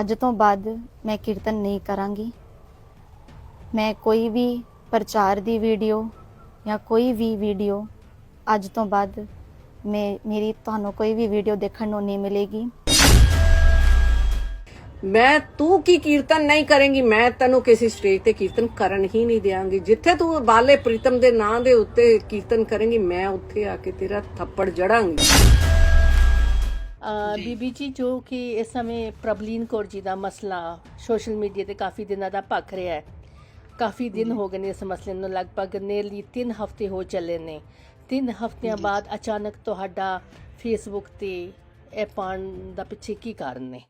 ਅੱਜ ਤੋਂ ਬਾਅਦ ਮੈਂ ਕੀਰਤਨ ਨਹੀਂ ਕਰਾਂਗੀ। ਮੈਂ ਕੋਈ ਵੀ ਪ੍ਰਚਾਰ ਦੀ ਵੀਡੀਓ ਜਾਂ ਕੋਈ ਵੀ ਵੀਡੀਓ ਅੱਜ ਤੋਂ ਬਾਅਦ ਮੈਂ, ਮੇਰੀ ਤੁਹਾਨੂੰ ਕੋਈ ਵੀ ਵੀਡੀਓ ਦੇਖਣ ਨੂੰ ਨਹੀਂ ਮਿਲੇਗੀ। ਮੈਂ, ਤੂੰ ਕੀ ਕੀਰਤਨ ਨਹੀਂ ਕਰੇਂਗੀ? ਮੈਂ ਤੈਨੂੰ ਕਿਸੇ ਸਟੇਜ ਤੇ ਕੀਰਤਨ ਕਰਨ ਹੀ ਨਹੀਂ ਦਿਆਂਗੀ। ਜਿੱਥੇ ਤੂੰ ਬਾਲੇ ਪ੍ਰੀਤਮ ਦੇ ਨਾਂ ਦੇ ਉੱਤੇ ਕੀਰਤਨ ਕਰੇਂਗੀ, ਮੈਂ ਉੱਥੇ ਆ ਕੇ ਤੇਰਾ ਥੱਪੜ ਜੜਾਂਗੀ। ਬੀਬੀ ਜੀ ਜੋ ਕਿ ਇਸ ਸਮੇਂ ਪ੍ਰਬਲੀਨ ਕੌਰ ਜੀ ਦਾ ਮਸਲਾ ਸੋਸ਼ਲ ਮੀਡੀਆ ਤੇ ਕਾਫੀ ਦਿਨਾਂ ਦਾ ਭਖ ਰਿਹਾ ਹੈ। ਕਾਫੀ ਦਿਨ ਹੋ ਗਏ ਨੇ ਇਸ ਮਸਲੇ ਨੂੰ ਲਗਭਗ ਨੇਰਲੀ 3 ਹਫ਼ਤੇ ਹੋ ਚੱਲੇ ਨੇ। 3 ਹਫ਼ਤਿਆਂ ਬਾਅਦ ਅਚਾਨਕ ਤੁਹਾਡਾ ਫੇਸਬੁੱਕ ਤੇ ਇਹ ਪਾਉਣ ਦਾ ਪਿੱਛੇ ਕੀ ਕਾਰਨ ਨੇ?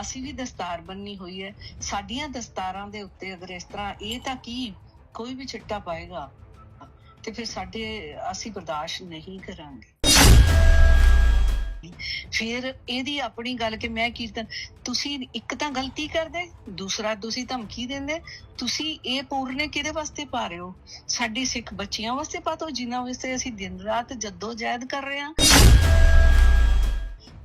ਅਸੀਂ ਵੀ ਦਸਤਾਰ ਬੰਨੀ ਹੋਈ ਹੈ। ਸਾਡੀਆਂ ਦਸਤਾਰਾਂ ਦੇ ਉੱਤੇ ਅਗਰ ਇਸ ਤਰ੍ਹਾਂ ਇਹ ਤਾਂ ਕੀ? ਕੋਈ ਵੀ ਚਿੱਟਾ ਪਾਏਗਾ। ਤੇ ਫਿਰ ਸਾਡੇ ਅਸੀਂ ਬਰਦਾਸ਼ਤ ਨਹੀਂ ਕਰਾਂਗੇ। ਫਿਰ ਇਹਦੀ ਆਪਣੀ ਗੱਲ ਕਿ ਮੈਂ ਕੀਰਤਨ, ਤੁਸੀਂ ਇੱਕ ਤਾਂ ਗਲਤੀ ਕਰਦੇ, ਦੂਸਰਾ ਤੁਸੀਂ ਧਮਕੀ ਦਿੰਦੇ, ਤੁਸੀਂ ਇਹ ਪੂਰਨੇ ਕਿਹਦੇ ਵਾਸਤੇ ਪਾ ਰਹੇ ਹੋ? ਸਾਡੀ ਸਿੱਖ ਬੱਚੀਆਂ ਵਾਸਤੇ ਪਾ ਦਿਓ ਜਿਨ੍ਹਾਂ ਵਾਸਤੇ ਅਸੀਂ ਦਿਨ ਰਾਤ ਜੱਦੋ ਜਹਿਦ ਕਰ ਰਹੇ ਹਾਂ।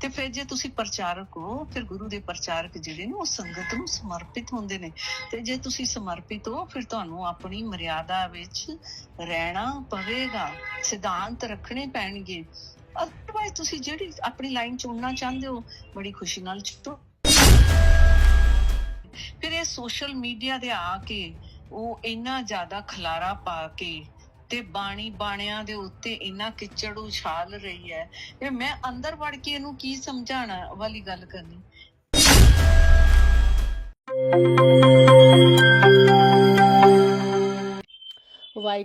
ਤੇ ਫਿਰ ਜੇ ਤੁਸੀਂ ਪ੍ਰਚਾਰਕ ਹੋ, ਫਿਰ ਗੁਰੂ ਦੇ ਪ੍ਰਚਾਰਕ ਜਿਹੜੇ ਨੇ, ਉਹ ਸੰਗਤ ਨੂੰ ਸਮਰਪਿਤ ਹੁੰਦੇ ਨੇ। ਤੇ ਜੇ ਤੁਸੀਂ ਸਮਰਪਿਤ ਹੋ, ਫਿਰ ਤੁਹਾਨੂੰ ਆਪਣੀ ਮਰਿਆਦਾ ਵਿੱਚ ਰਹਿਣਾ ਪਵੇਗਾ। ਸਿਧਾਂਤ ਰੱਖਣੇ ਪੈਣਗੇ। ਅਦਰਵਾਇਜ਼ ਤੁਸੀਂ ਜਿਹੜੀ ਆਪਣੀ ਲਾਈਨ ਚੁਣਨਾ ਚਾਹੁੰਦੇ ਹੋ, ਬੜੀ ਖੁਸ਼ੀ ਨਾਲ ਚੁਣੋ। ਫਿਰ ਇਹ ਸੋਸ਼ਲ ਮੀਡੀਆ ਤੇ ਆ ਕੇ, ਉਹ ਇੰਨਾ ਜ਼ਿਆਦਾ ਖਲਾਰਾ ਪਾ ਕੇ ਤੇ ਬਾਣੀ ਬਾਣਿਆਂ ਦੇ ਉੱਤੇ ਇੰਨਾ ਕਿਚੜ ਉਛਾਲ ਰਹੀ ਹੈ। ਇਹ ਮੈਂ ਅੰਦਰ ਵੜ ਕੇ ਇਹਨੂੰ ਕੀ ਸਮਝਾਣਾ ਵਾਲੀ ਗੱਲ ਕਰਨੀ?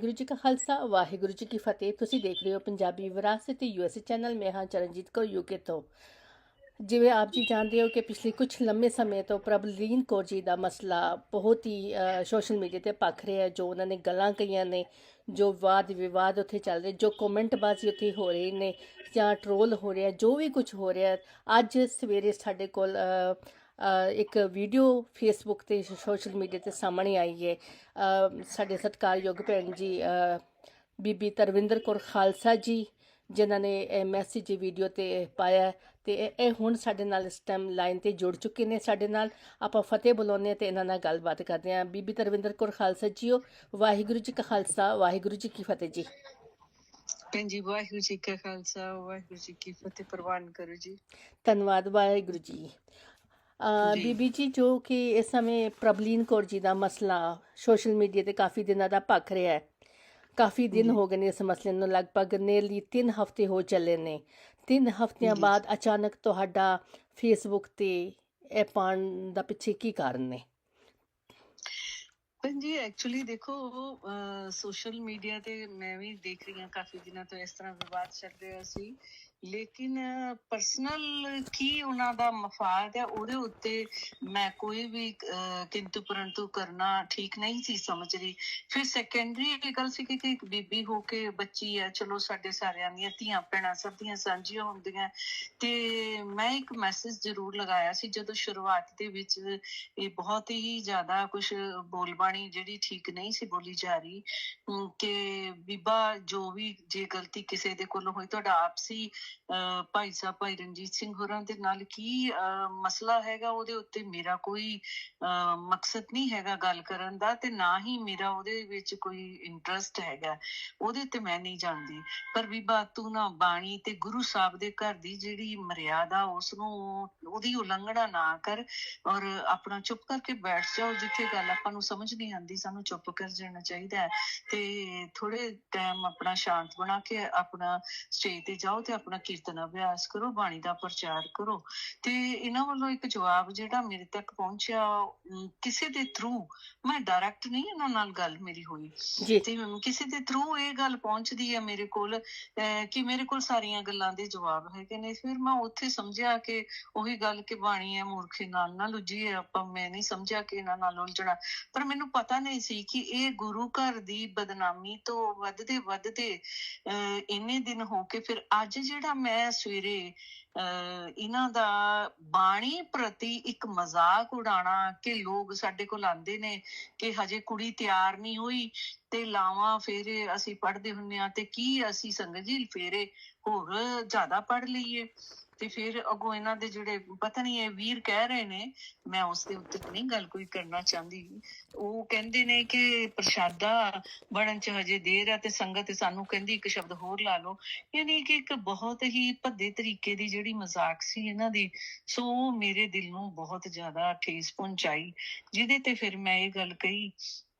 ਵਾਹਿਗੁਰੂ ਜੀ ਕਾ ਖਾਲਸਾ, ਵਾਹਿਗੁਰੂ ਜੀ ਕੀ ਫਤਿਹ। ਤੁਸੀਂ ਦੇਖ ਰਹੇ ਹੋ ਪੰਜਾਬੀ ਵਿਰਾਸਤ ਤੇ ਯੂਐਸਏ ਚੈਨਲ। ਮੈਂ ਹਾਂ ਚਰਨਜੀਤ ਕੌਰ ਯੂਕੇ ਤੋਂ। ਜਿਵੇਂ ਆਪ ਜੀ ਜਾਣਦੇ ਹੋ ਕਿ ਪਿਛਲੇ ਕੁਝ ਲੰਮੇ ਸਮੇਂ ਤੋਂ ਪ੍ਰਬਲੀਨ ਕੌਰ ਜੀ ਦਾ ਮਸਲਾ ਬਹੁਤ ਹੀ ਸੋਸ਼ਲ ਮੀਡੀਆ ਤੇ ਭਖ ਰਿਹਾ ਹੈ, ਜੋ ਉਹਨਾਂ ਨੇ ਗੱਲਾਂ ਕਹੀਆਂ ਨੇ, ਜੋ ਵਾਦ ਵਿਵਾਦ ਉੱਥੇ ਚੱਲ ਰਿਹਾ, ਜੋ ਕਮੈਂਟ ਬਾਜ਼ੀ ਉੱਥੇ ਹੋ ਰਹੀ ਨੇ ਜਾਂ ਟ੍ਰੋਲ ਹੋ ਰਿਹਾ, ਜੋ ਵੀ ਕੁਝ ਹੋ ਰਿਹਾ। ਅੱਜ ਸਵੇਰੇ ਸਾਡੇ ਕੋਲ ਇੱਕ ਵੀਡੀਓ ਫੇਸਬੁੱਕ ਤੇ ਸੋਸ਼ਲ ਮੀਡੀਆ ਤੇ ਸਾਹਮਣੇ ਆਈ ਹੈ ਸਾਡੇ ਸਤਿਕਾਰਯੋਗ ਭੈਣ ਜੀ ਬੀਬੀ ਤਰਵਿੰਦਰ ਕੌਰ ਖਾਲਸਾ ਜੀ ਜਿਨ੍ਹਾਂ ਨੇ ਇਹ ਮੈਸੇਜ ਵੀਡੀਓ ਤੇ ਪਾਇਆ ਤੇ ਇਹ- ਹੁਣ ਸਾਡੇ ਨਾਲ ਇਸ ਟਾਈਮ ਲਾਈਨ ਤੇ ਜੁੜ ਚੁੱਕੇ ਨੇ। ਸਾਡੇ ਨਾਲ ਆਪਾਂ ਫਤਿਹ ਬੁਲਾਉਂਦੇ ਹਾਂ ਤੇ ਇਹਨਾਂ ਨਾਲ ਗੱਲਬਾਤ ਕਰਦੇ ਹਾਂ। ਬੀਬੀ ਤਰਵਿੰਦਰ ਕੌਰ ਖਾਲਸਾ ਜੀਓ ਵਾਹਿਗੁਰੂ ਜੀ ਕਾ ਖਾਲਸਾ ਵਾਹਿਗੁਰੂ ਜੀ ਕੀ ਫਤਿਹ ਜੀ। ਭੈਣ ਜੀ ਵਾਹਿਗੁਰੂ ਜੀ ਕਾ ਖਾਲਸਾ ਵਾਹਿਗੁਰੂ ਜੀ ਕੀ ਫਤਿਹ ਪ੍ਰਵਾਨ ਕਰੋ ਜੀ। ਧੰਨਵਾਦ ਵਾਹਿਗੁਰੂ ਜੀ। ਬੀਬੀ ਜੀ ਜੋ ਕਿ ਇਸ ਸਮੇਂ ਪ੍ਰਬਲੀਨ ਕੌਰ ਜੀ ਦਾ ਮਸਲਾ ਸੋਸ਼ਲ ਮੀਡੀਆ ਤੇ ਕਾਫੀ ਦਿਨਾਂ ਦਾ ਭਖ ਰਿਹਾ ਹੈ ਕਾਫੀ ਦਿਨ ਹੋ ਗਏ ਨੇ ਇਸ ਮਸਲੇ ਨੂੰ ਲਗਭਗ ਨੇਰਲੀ 3 ਹਫ਼ਤੇ ਹੋ ਚੱਲੇ ਨੇ 3 ਹਫ਼ਤਿਆਂ। ਬਾਅਦ ਅਚਾਨਕ ਤੁਹਾਡਾ ਫੇਸਬੁੱਕ ਤੇ ਇਹ ਪਾਉਣ ਦਾ ਪਿੱਛੇ ਕੀ ਕਾਰਨ ਨੇ ਜੀ ਐਕਚੁਅਲੀ ਦੇਖੋ ਸੋਸ਼ਲ ਮੀਡੀਆ ਤੇ ਮੈਂ ਵੀ ਦੇਖ ਰਹੀ ਹਾਂ ਕਾਫੀ ਦਿਨਾਂ ਤੋਂ ਇਸ ਤਰ੍ਹਾਂ ਵਿਵਾਦ ਚੱਲ ਰਿਹਾ ਸੀ ਲੇਕਿਨ ਪਰਸਨਲ ਕੀ ਉਹਨਾਂ ਦਾ ਮਫਾਦ ਹੈ ਉਹਦੇ ਉੱਤੇ ਮੈਂ ਕੋਈ ਵੀ ਅਹ, ਕਿੰਤੂ ਪਰੰਤੂ ਕਰਨਾ ਠੀਕ ਨਹੀਂ ਸੀ ਸਮਝ ਰਹੀ। ਫਿਰ ਸੈਕੰਡਰੀ ਇਹ ਗੱਲ ਸੀ ਕਿ ਇੱਕ ਬੀਬੀ ਹੋ ਕੇ ਬੱਚੀ ਹੈ ਚਲੋ ਸਾਡੇ ਸਾਰਿਆਂ ਦੀਆਂ ਧੀਆਂ ਭੈਣਾਂ ਸਭ ਦੀਆਂ ਸਾਂਝੀਆਂ ਹੁੰਦੀਆਂ। ਤੇ ਮੈਂ ਇੱਕ ਮੈਸੇਜ ਜ਼ਰੂਰ ਲਗਾਇਆ ਸੀ ਜਦੋਂ ਸ਼ੁਰੂਆਤ ਦੇ ਵਿੱਚ ਇਹ ਬਹੁਤ ਹੀ ਜ਼ਿਆਦਾ ਕੁਝ ਬੋਲਬਾਣੀ ਜਿਹੜੀ ਠੀਕ ਨਹੀਂ ਸੀ ਬੋਲੀ ਜਾ ਰਹੀ ਕਿ ਬੀਬਾ ਜੋ ਵੀ ਜੇ ਗਲਤੀ ਕਿਸੇ ਦੇ ਕੋਲੋਂ ਹੋਈ ਤੁਹਾਡਾ ਆਪਸੀ ਅਹ, ਭਾਈ ਸਾਹਿਬ, ਭਾਈ ਰਣਜੀਤ ਸਿੰਘ ਹੋਰਾਂ ਦੇ ਨਾਲ ਕੀ ਮਸਲਾ ਹੈਗਾ? ਉਹਦੇ ਉੱਤੇ ਮੇਰਾ ਕੋਈ ਮਕਸਦ ਨਹੀਂ ਹੈਗਾ ਗੱਲ ਕਰਨ ਦਾ ਤੇ ਨਾ ਹੀ ਮੇਰਾ ਉਹਦੇ ਵਿੱਚ ਕੋਈ ਇੰਟਰਸਟ ਹੈਗਾ। ਉਹਦੇ ਤੇ ਮੈਂ ਨਹੀਂ ਜਾਣਦੀ। ਪਰ ਬੀਬਾ, ਤੂੰ ਨਾ ਬਾਣੀ ਤੇ ਗੁਰੂ ਸਾਹਿਬ ਦੇ ਘਰ ਦੀ ਜਿਹੜੀ ਮਰਿਆਦਾ ਉਸ ਨੂੰ ਉਹਦੀ ਉਲੰਘਣਾ ਨਾ ਕਰ ਔਰ ਆਪਣਾ ਚੁੱਪ ਕਰਕੇ ਬੈਠ ਜਾਓ, ਜਿੱਥੇ ਗੱਲ ਆਪਾਂ ਨੂੰ ਸਮਝ ਨਹੀਂ ਆਉਂਦੀ, ਸਾਨੂੰ ਚੁੱਪ ਕਰ ਜਾਣਾ ਚਾਹੀਦਾ ਹੈ। ਤੇ ਥੋੜੇ ਟਾਈਮ ਆਪਣਾ ਸ਼ਾਂਤ ਬਣਾ ਕੇ ਆਪਣਾ ਸਟੇਜ ਤੇ ਜਾਓ ਤੇ ਆਪਣਾ ਕੀਰਤਨ ਅਭਿਆਸ ਕਰੋ ਬਾਣੀ ਦਾ ਪ੍ਰਚਾਰ ਕਰੋ। ਤੇ ਇਹਨਾਂ ਵੱਲੋਂ ਇੱਕ ਜਵਾਬ ਜਿਹੜਾ ਮੇਰੇ ਤੱਕ ਪਹੁੰਚਿਆ ਕਿਸੇ ਦੇ ਥਰੂ ਮੈਂ ਡਾਇਰੈਕਟ ਨਹੀਂ ਇਹਨਾਂ ਨਾਲ ਗੱਲ ਮੇਰੀ ਹੋਈ। ਤੇ ਮੈਨੂੰ ਕਿਸੇ ਦੇ ਥਰੂ ਇਹ ਗੱਲ ਪਹੁੰਚਦੀ ਹੈ ਮੇਰੇ ਕੋਲ ਕਿ ਮੇਰੇ ਕੋਲ ਸਾਰੀਆਂ ਗੱਲਾਂ ਦੇ ਜਵਾਬ ਹੈਗੇ ਨੇ। ਫਿਰ ਮੈਂ ਉੱਥੇ ਸਮਝਿਆ ਕਿ ਉਹੀ ਗੱਲ ਕਿ ਬਾਣੀ ਹੈ ਮੂਰਖੇ ਨਾਲ ਨਾ ਲੁੱਝੀ ਹੈ ਆਪਾਂ ਮੈਂ ਨਹੀਂ ਸਮਝਿਆ ਕਿ ਇਹਨਾਂ ਨਾਲ ਉਲਝਣਾ। ਪਰ ਮੈਨੂੰ ਪਤਾ ਨਹੀਂ ਸੀ ਕਿ ਇਹ ਗੁਰੂ ਘਰ ਦੀ ਬਦਨਾਮੀ ਤੋਂ ਵੱਧਦੇ ਵੱਧਦੇ ਇੰਨੇ ਦਿਨ ਹੋ ਕੇ ਫਿਰ ਅੱਜ ਜਿਹੜਾ ਮੈਂ ਸਵੇਰੇ ਅਹ, ਇਹਨਾਂ ਦਾ ਬਾਣੀ ਪ੍ਰਤੀ ਇੱਕ ਮਜ਼ਾਕ ਉਡਾਣਾ ਕਿ ਲੋਕ ਸਾਡੇ ਕੋਲ ਆਂਦੇ ਨੇ ਕਿ ਹਜੇ ਕੁੜੀ ਤਿਆਰ ਨਹੀਂ ਹੋਈ ਤੇ ਲਾਵਾਂ ਫੇਰੇ ਅਸੀਂ ਪੜ੍ਹਦੇ ਹੁੰਨੇ ਆ ਤੇ ਕੀ ਅਸੀਂ ਸੰਗਤ ਜੀ ਫੇਰੇ ਹੋਰ ਜ਼ਿਆਦਾ ਪੜ੍ਹ ਲਈਏ। ਤੇ ਫਿਰ ਅੱਗੋਂ ਇਹਨਾਂ ਦੇ ਜਿਹੜੇ ਪਤਾ ਇਹ ਵੀਰ ਕਹਿ ਰਹੇ ਨੇ, ਮੈਂ ਉਸ ਦੇ ਉੱਤੇ ਨਹੀਂ ਗੱਲ ਕੋਈ ਕਰਨਾ ਚਾਹੁੰਦੀ। ਉਹ ਕਹਿੰਦੇ ਨੇ ਕਿ ਪ੍ਰਸ਼ਾਦਾ ਬਣਨ ਚ ਹਜੇ ਦੇਰ ਹੈ ਤੇ ਸੰਗਤ ਸਾਨੂੰ ਕਹਿੰਦੀ ਇੱਕ ਸ਼ਬਦ ਹੋਰ ਲਾ ਲਓ। ਯਾਨੀ ਕਿ ਇੱਕ ਬਹੁਤ ਹੀ ਭੱਦੇ ਤਰੀਕੇ ਦੀ ਜਿਹੜੀ ਮਜ਼ਾਕ ਸੀ ਇਹਨਾਂ ਦੀ, ਸੋ ਮੇਰੇ ਦਿਲ ਨੂੰ ਬਹੁਤ ਜ਼ਿਆਦਾ ਠੇਸ ਪਹੁੰਚਾਈ। ਜਿਹਦੇ ਤੇ ਫਿਰ ਮੈਂ ਇਹ ਗੱਲ ਕਹੀ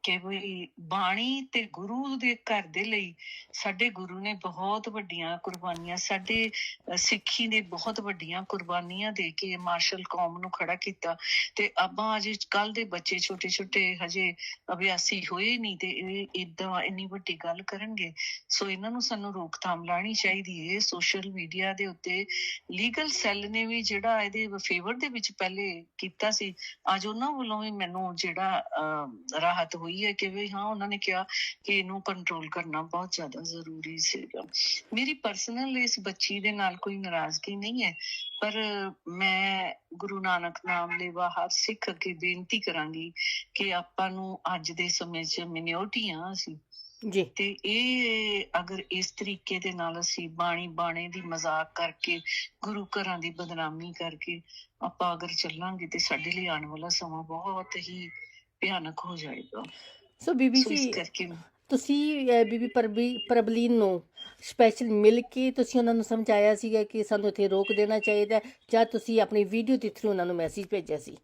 ਕਿ ਵੀ ਬਾਣੀ ਤੇ ਗੁਰੂ ਦੇ ਘਰ ਦੇ ਲਈ ਸਾਡੇ ਗੁਰੂ ਨੇ ਬਹੁਤ ਵੱਡੀਆਂ ਕੁਰਬਾਨੀਆਂ ਸਾਡੇ ਸਿੱਖੀ ਨੇ ਬਹੁਤ ਵੱਡੀਆਂ ਕੁਰਬਾਨੀਆਂ ਦੇ ਕੇ ਮਾਰਸ਼ਲ ਕੌਮ ਨੂੰ ਖੜਾ ਕੀਤਾ ਤੇ ਆਪਾਂ ਅਜੇ ਕੱਲ ਦੇ ਬੱਚੇ ਛੋਟੇ ਛੋਟੇ ਹਜੇ ਅਭਿਆਸੀ ਹੋਏ ਨਹੀਂ ਤੇ ਇਹ ਇਦਾਂ ਇੰਨੀ ਵੱਡੀ ਗੱਲ ਕਰਨਗੇ ਸੋ ਇਹਨਾਂ ਨੂੰ ਸਾਨੂੰ ਰੋਕਥਾਮ ਲਾਣੀ ਚਾਹੀਦੀ ਹੈ ਸੋਸ਼ਲ ਮੀਡੀਆ ਦੇ ਉੱਤੇ ਲੀਗਲ ਸੈੱਲ ਨੇ ਵੀ ਜਿਹੜਾ ਇਹਦੇ ਫੇਵਰ ਦੇ ਵਿੱਚ ਪਹਿਲੇ ਕੀਤਾ ਸੀ ਅੱਜ ਉਹਨਾਂ ਵੱਲੋਂ ਵੀ ਮੈਨੂੰ ਜਿਹੜਾ ਅਹ, ਰਾਹਤ ਹੋਈ ਹੈ ਕਿ ਵੀ ਹਾਂ ਉਹਨਾਂ ਨੇ ਕਿਹਾ ਕਿ ਇਹਨੂੰ ਕੰਟਰੋਲ ਕਰਨਾ ਬਹੁਤ ਜ਼ਿਆਦਾ ਜ਼ਰੂਰੀ ਸੀਗਾ। ਮੇਰੀ ਪਰਸਨਲ ਇਸ ਬੱਚੀ ਦੇ ਨਾਲ ਕੋਈ ਨਾਰਾਜ਼ਗੀ ਨਹੀਂ ਹੈ ਪਰ ਮੈਂ ਗੁਰੂ ਨਾਨਕ ਨਾਮ ਲੈਵਾ ਹਰ ਸਿੱਖ ਅੱਗੇ ਬੇਨਤੀ ਕਰਾਂਗੀ ਕਿ ਆਪਾਂ ਨੂੰ ਅੱਜ ਦੇ ਸਮੇਂ 'ਚ ਮਿਨਿਓਰਟੀਆਂ ਅਸੀਂ। ਜੀ। ਤੇ ਇਹ ਅਗਰ ਇਸ ਤਰੀਕੇ ਦੇ ਨਾਲ ਅਸੀਂ ਬਾਣੀ ਬਾਣੇ ਦੀ ਮਜ਼ਾਕ ਕਰਕੇ ਗੁਰੂ ਘਰਾਂ ਦੀ ਬਦਨਾਮੀ ਕਰਕੇ ਆਪਾਂ ਅਗਰ ਚੱਲਾਂਗੇ ਤੇ ਸਾਡੇ ਲਈ ਆਉਣ ਵਾਲਾ ਸਮਾਂ ਬਹੁਤ ਹੀ ਭਿਆਨਕ ਹੋ ਜਾਏਗਾ। ਸੋ ਬੀਬੀ ਸੋ ਇਸ ਜੀ ਕਰਕੇ ਤੁਸੀਂ ਅਹ, ਬੀਬੀ ਪ੍ਰਬੀ ਪ੍ਰਬਲੀਨ ਨੂੰ ਸਪੈਸ਼ਲ ਮਿਲ ਕੇ ਤੁਸੀਂ ਉਹਨਾਂ ਨੂੰ ਸਮਝਾਇਆ ਸੀਗਾ ਕਿ ਸਾਨੂੰ ਇੱਥੇ ਰੋਕ ਦੇਣਾ ਚਾਹੀਦਾ ਹੈ, ਜਾਂ ਤੁਸੀਂ ਆਪਣੀ ਵੀਡੀਓ ਦੇ ਥਰੂ ਉਹਨਾਂ ਨੂੰ ਮੈਸੇਜ ਭੇਜਿਆ ਸੀ?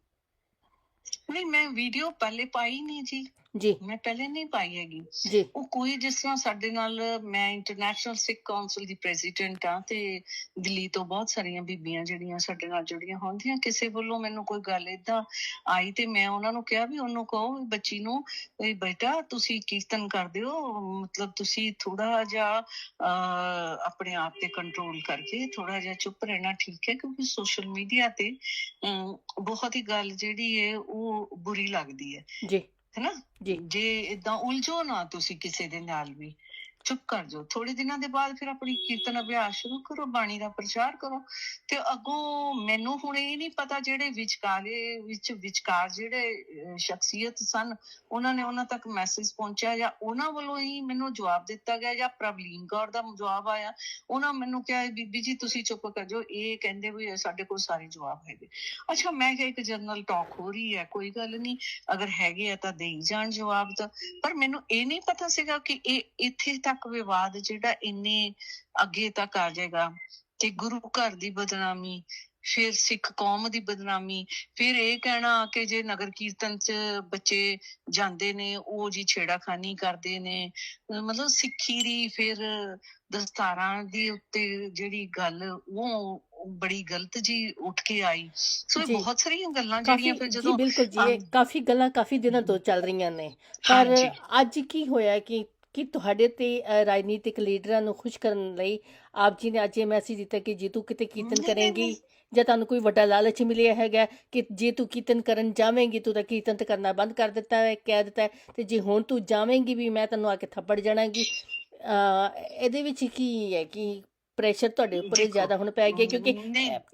ਨਹੀਂ ਮੈਂ ਵੀਡੀਓ ਪਹਿਲੇ ਪਾਈ ਨਹੀਂ ਜੀ। ਜੀ। ਮੈਂ ਪਹਿਲੇ ਨਹੀਂ ਪਾਈ ਹੈਗੀ। ਜੀ। ਉਹ ਕੋਈ ਜਿਸ ਤਰ੍ਹਾਂ ਸਾਡੇ ਨਾਲ ਮੈਂ ਇੰਟਰਨੈਸ਼ਨਲ ਸਿੱਖ ਕਾਉਂਸਲ ਦੀ ਪ੍ਰੈਜ਼ੀਡੈਂਟ ਆ ਤੇ ਦਿੱਲੀ ਤੋਂ ਬਹੁਤ ਸਾਰੀਆਂ ਬੀਬੀਆਂ ਜਿਹੜੀਆਂ ਸਾਡੇ ਨਾਲ ਜੁੜੀਆਂ ਹੁੰਦੀਆਂ ਕਿਸੇ ਵੱਲੋਂ ਮੈਨੂੰ ਕੋਈ ਗੱਲ ਏਦਾਂ ਆਈ ਤੇ ਮੈਂ ਉਹਨਾਂ ਨੂੰ ਕਿਹਾ ਵੀ ਉਹਨੂੰ ਕਹੋ ਬੱਚੀ ਨੂੰ ਵੀ ਬੇਟਾ ਤੁਸੀਂ ਕੀਰਤਨ ਕਰਦੇ ਹੋ ਮਤਲਬ ਤੁਸੀਂ ਥੋੜਾ ਜਿਹਾ ਆਪਣੇ ਆਪ ਤੇ ਕੰਟਰੋਲ ਕਰਕੇ ਥੋੜਾ ਜਿਹਾ ਚੁੱਪ ਰਹਿਣਾ ਠੀਕ ਹੈ ਕਿਉਂਕਿ ਸੋਸ਼ਲ ਮੀਡੀਆ ਤੇ ਬਹੁਤ ਹੀ ਗੱਲ ਜਿਹੜੀ ਹੈ ਉਹ ਬੁਰੀ ਲੱਗਦੀ ਹੈ। ਜੀ। ਹੈਨਾ? ਜੀ। ਇਦਾਂ ਉਲਝੋ ਨਾ ਤੁਸੀਂ ਕਿਸੇ ਦੇ ਨਾਲ ਵੀ। ਚੁੱਪ ਕਰ ਜਾਓ। ਥੋੜੇ ਦਿਨਾਂ ਦੇ ਬਾਅਦ ਫਿਰ ਆਪਣੀ ਕੀਰਤਨ ਅਭਿਆਸ ਸ਼ੁਰੂ ਕਰੋ, ਬਾਣੀ ਦਾ ਪ੍ਰਚਾਰ ਕਰੋ ਤੇ ਅੱਗੋਂ ਮੈਨੂੰ ਹੁਣ ਇਹ ਨਹੀਂ ਪਤਾ ਜਿਹੜੇ ਵਿਚਕਾਰੇ ਵਿੱਚ ਵਿਚਕਾਰ ਜਿਹੜੇ ਸ਼ਖਸੀਅਤ ਸਨ, ਉਹਨਾਂ ਨੇ ਉਹਨਾਂ ਤੱਕ ਮੈਸੇਜ ਪਹੁੰਚਿਆ ਜਾਂ ਉਹਨਾਂ ਵੱਲੋਂ ਹੀ ਮੈਨੂੰ ਜਵਾਬ ਦਿੱਤਾ ਗਿਆ ਜਾਂ ਪ੍ਰਵਲੀਨ ਕੌਰ ਦਾ ਜਵਾਬ ਆਇਆ। ਉਹਨਾਂ ਮੈਨੂੰ ਕਿਹਾ ਬੀਬੀ ਜੀ, ਤੁਸੀਂ ਚੁੱਪ ਕਰ ਜਾਓ। ਇਹ ਕਹਿੰਦੇ ਵੀ ਸਾਡੇ ਕੋਲ ਸਾਰੇ ਜਵਾਬ ਹੈਗੇ। ਅੱਛਾ, ਮੈਂ ਕਿਹਾ ਇੱਕ ਜਨਰਲ ਟਾਕ ਹੋ ਰਹੀ ਹੈ, ਕੋਈ ਗੱਲ ਨਹੀਂ। ਅਗਰ ਹੈਗੇ ਆ ਤਾਂ ਦੇਈ ਜਾਣ ਜਵਾਬ ਤਾਂ। ਪਰ ਮੈਨੂੰ ਇਹ ਨਹੀਂ ਪਤਾ ਸੀਗਾ ਕਿ ਇਹ ਇੱਥੇ ਤੱਕ ਵਿਵਾਦ ਜਿਹੜਾ ਇੰਨੇ ਅੱਗੇ ਤੱਕ ਆ ਜਾਏਗਾ ਕਿ ਗੁਰੂ ਘਰ ਦੀ ਬਦਨਾਮੀ ਫਿਰ ਸਿੱਖ ਕੌਮ ਦੀ ਬਦਨਾਮੀ ਫਿਰ ਇਹ ਕਹਿਣਾ ਕਿ ਜੇ ਨਗਰ ਕੀਰਤਨ ਚ ਬੱਚੇ ਜਾਂਦੇ ਨੇ ਉਹ ਜੀ ਛੇੜਾਖਾਨੀ ਕਰਦੇ ਨੇ ਮਤਲਬ ਸਿੱਖੀ ਦੀ ਫਿਰ ਦਸਤਾਰਾਂ ਦੀ ਉੱਤੇ ਜਿਹੜੀ ਗੱਲ ਉਹ ਬੜੀ ਗਲਤ ਜੀ ਉੱਠ ਕੇ ਆਈ ਸੋ ਇਹ। ਬਹੁਤ ਸਾਰੀਆਂ ਗੱਲਾਂ ਜਿਹੜੀਆਂ ਫਿਰ ਜਦੋਂ ਬਿਲਕੁਲ ਜੀ। ਕਾਫੀ ਗੱਲਾਂ ਕਾਫੀ ਦਿਨਾਂ ਤੋਂ ਚੱਲ ਰਹੀਆਂ ਨੇ ਪਰ। ਅੱਜ ਕੀ ਹੋਇਆ ਕਿ ਕਿ ਤੁਹਾਡੇ ਤੇ ਅ, ਰਾਜਨੀਤਿਕ ਲੀਡਰਾਂ ਨੂੰ ਖੁਸ਼ ਕਰਨ ਲਈ ਆਪ ਜੀ ਨੇ ਅੱਜ ਇਹ ਮੈਸੇਜ ਦਿੱਤਾ ਕਿ ਜੇ ਤੂੰ ਕਿਤੇ ਕੀਰਤਨ ਕਰੇਂਗੀ। ਜਾਂ ਤੁਹਾਨੂੰ ਕੋਈ ਵੱਡਾ ਲਾਲਚ ਮਿਲਿਆ ਹੈਗਾ ਕਿ ਜੇ ਤੂੰ ਕੀਰਤਨ ਕਰਨ ਜਾਵੇਂਗੀ ਤੂੰ ਤਾਂ ਕੀਰਤਨ ਤਾਂ ਕਰਨਾ ਬੰਦ ਕਰ ਦਿੱਤਾ ਹੈ ਕਹਿ ਦਿੱਤਾ ਹੈ ਤੇ ਜੇ ਹੁਣ ਤੂੰ ਜਾਵੇਂਗੀ ਵੀ ਮੈਂ ਤੈਨੂੰ ਆ ਕੇ ਥੱਪੜ ਜਾਣਾਂਗੀ ਅ, ਇਹਦੇ ਵਿੱਚ ਕੀ ਹੈ ਕਿ ਪ੍ਰੈਸ਼ਰ ਤੁਹਾਡੇ ਉੱਪਰ ਜ਼ਿਆਦਾ ਹੁਣ ਪੈ ਗਿਆ ਕਿਉਂਕਿ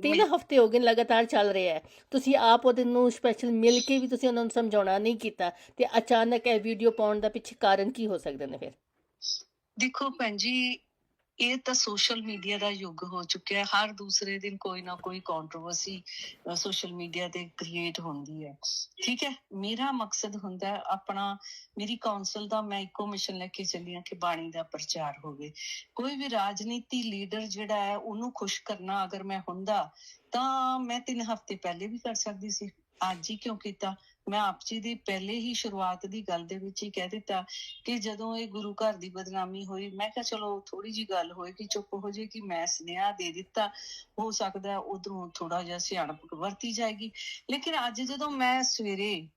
ਤਿੰਨ ਹਫ਼ਤੇ ਹੋ ਗਏ ਲਗਾਤਾਰ ਚੱਲ ਰਿਹਾ ਹੈ। ਤੁਸੀਂ ਆਪ ਉਹਦੇ ਨੂੰ ਸਪੈਸ਼ਲ ਮਿਲ ਕੇ ਵੀ ਤੁਸੀਂ ਉਹਨਾਂ ਨੂੰ ਸਮਝਾਉਣਾ ਨਹੀਂ ਕੀਤਾ ਤੇ ਅਚਾਨਕ ਇਹ ਵੀਡੀਓ ਪਾਉਣ ਦਾ ਪਿੱਛੇ ਕਾਰਨ ਕੀ ਹੋ ਸਕਦੇ ਨੇ ਫਿਰ? ਦੇਖੋ ਭੈਣ ਜੀ ਇਹ ਤਾਂ ਸੋਸ਼ਲ ਮੀਡੀਆ ਦਾ ਯੁੱਗ ਹੋ ਚੁੱਕਿਆ ਹੈ। ਹਰ ਦੂਸਰੇ ਦਿਨ ਕੋਈ ਨਾ ਕੋਈ ਕੰਟਰੋਵਰਸੀ ਸੋਸ਼ਲ ਮੀਡੀਆ ਤੇ ਕ੍ਰੀਏਟ ਹੁੰਦੀ ਹੈ। ਠੀਕ ਹੈ? ਮੇਰਾ ਮਕਸਦ ਹੁੰਦਾ ਆਪਣਾ, ਮੇਰੀ ਕਾਉਂਸਲ ਦਾ ਮੈਂ ਇੱਕੋ ਮਿਸ਼ਨ ਲੈ ਕੇ ਚੱਲੀ ਆ ਕਿ ਬਾਣੀ ਦਾ ਪ੍ਰਚਾਰ ਹੋਵੇ। ਕੋਈ ਵੀ ਰਾਜਨੀਤੀ ਲੀਡਰ ਜਿਹੜਾ ਹੈ, ਉਹਨੂੰ ਖੁਸ਼ ਕਰਨਾ ਅਗਰ ਮੈਂ ਹੁੰਦਾ, ਤਾਂ ਮੈਂ ਤਿੰਨ ਹਫ਼ਤੇ ਪਹਿਲੇ ਵੀ ਕਰ ਸਕਦੀ ਸੀ। ਅੱਜ ਹੀ ਕਿਉਂ ਕੀਤਾ? ਮੈਂ ਆਪ ਜੀ ਦੀ ਪਹਿਲੇ ਹੀ ਸ਼ੁਰੂਆਤ ਦੀ ਗੱਲ ਦੇ ਵਿੱਚ ਹੀ ਕਹਿ ਦਿੱਤਾ ਕਿ ਜਦੋਂ ਇਹ ਗੁਰੂ ਘਰ ਦੀ ਬਦਨਾਮੀ ਹੋਈ, ਮੈਂ ਕਿਹਾ ਚਲੋ ਥੋੜੀ ਜੀ ਗੱਲ ਹੋਏਗੀ ਚੁੱਪ ਹੋ ਜਾਏਗੀ ਮੈਂ ਸੁਨੇਹਾ ਦੇ ਦਿੱਤਾ, ਹੋ ਸਕਦਾ ਉਧਰੋਂ ਥੋੜਾ ਜਿਹਾ ਸਿਆਣਪ ਵਰਤੀ ਜਾਏਗੀ। ਲੇਕਿਨ ਅੱਜ ਜਦੋਂ ਮੈਂ ਸਵੇਰੇ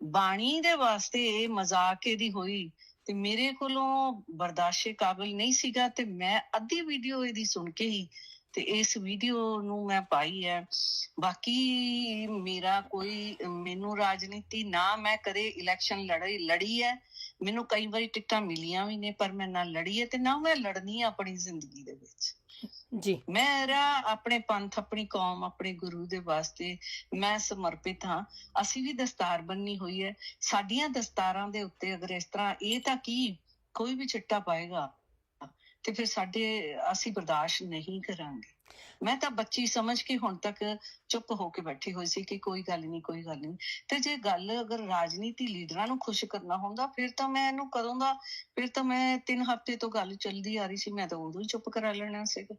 ਬਾਣੀ ਦੇ ਵਾਸਤੇ ਇਹ ਮਜ਼ਾਕ ਇਹਦੀ ਹੋਈ ਤੇ ਮੇਰੇ ਕੋਲੋਂ ਬਰਦਾਸ਼ੇ ਕਾਬਿਲ ਨਹੀਂ ਸੀਗਾ ਤੇ ਮੈਂ ਅੱਧੀ ਵੀਡੀਓ ਇਹਦੀ ਸੁਣ ਕੇ ਹੀ ਤੇ ਇਸ ਵੀਡੀਓ ਨੂੰ ਮੈਂ ਪਾਈ ਹੈ। ਬਾਕੀ ਮੇਰਾ ਕੋਈ ਮੈਨੂੰ ਰਾਜਨੀਤੀ ਨਾ ਮੈਂ ਕਦੇ ਇਲੈਕਸ਼ਨ ਲੜੀ ਲੜੀ ਹੈ। ਮੈਨੂੰ ਕਈ ਵਾਰੀ ਟਿਕਟਾਂ ਮਿਲੀਆਂ ਵੀ ਨੇ ਪਰ ਮੈਂ ਨਾ ਲੜੀ ਹੈ ਤੇ ਨਾ ਮੈਂ ਲੜਨੀ ਹੈ ਆਪਣੀ ਜ਼ਿੰਦਗੀ ਦੇ ਵਿੱਚ। ਜੀ। ਮੇਰਾ ਆਪਣੇ ਪੰਥ ਆਪਣੀ ਕੌਮ ਆਪਣੇ ਗੁਰੂ ਦੇ ਵਾਸਤੇ ਮੈਂ ਸਮਰਪਿਤ ਹਾਂ। ਅਸੀਂ ਵੀ ਦਸਤਾਰ ਬੰਨੀ ਹੋਈ ਹੈ। ਸਾਡੀਆਂ ਦਸਤਾਰਾਂ ਦੇ ਉੱਤੇ ਅਗਰ ਇਸ ਤਰ੍ਹਾਂ ਇਹ ਤਾਂ ਕੀ? ਕੋਈ ਵੀ ਚਿੱਟਾ ਪਾਏਗਾ। ਤੇ ਫਿਰ ਸਾਡੇ ਅਸੀਂ ਬਰਦਾਸ਼ਤ ਨਹੀਂ ਕਰਾਂਗੇ। ਮੈਂ ਤਾਂ ਬੱਚੀ ਸਮਝ ਕੇ ਹੁਣ ਤੱਕ ਚੁੱਪ ਹੋ ਕੇ ਬੈਠੀ ਹੋਈ ਸੀ ਕਿ ਕੋਈ ਗੱਲ ਨਹੀਂ ਕੋਈ ਗੱਲ ਨਹੀਂ। ਤੇ ਜੇ ਗੱਲ ਅਗਰ ਰਾਜਨੀਤੀ ਲੀਡਰਾਂ ਨੂੰ ਖੁਸ਼ ਕਰਨਾ ਹੁੰਦਾ ਫਿਰ ਤਾਂ ਮੈਂ ਇਹਨੂੰ ਕਦੋਂ ਦਾ ਫਿਰ ਤਾਂ ਮੈਂ 3 ਹਫ਼ਤੇ ਤੋਂ ਗੱਲ ਚੱਲਦੀ ਆ ਰਹੀ ਸੀ ਮੈਂ ਤਾਂ ਉਦੋਂ ਹੀ ਚੁੱਪ ਕਰਾ ਲੈਣਾ ਸੀਗਾ।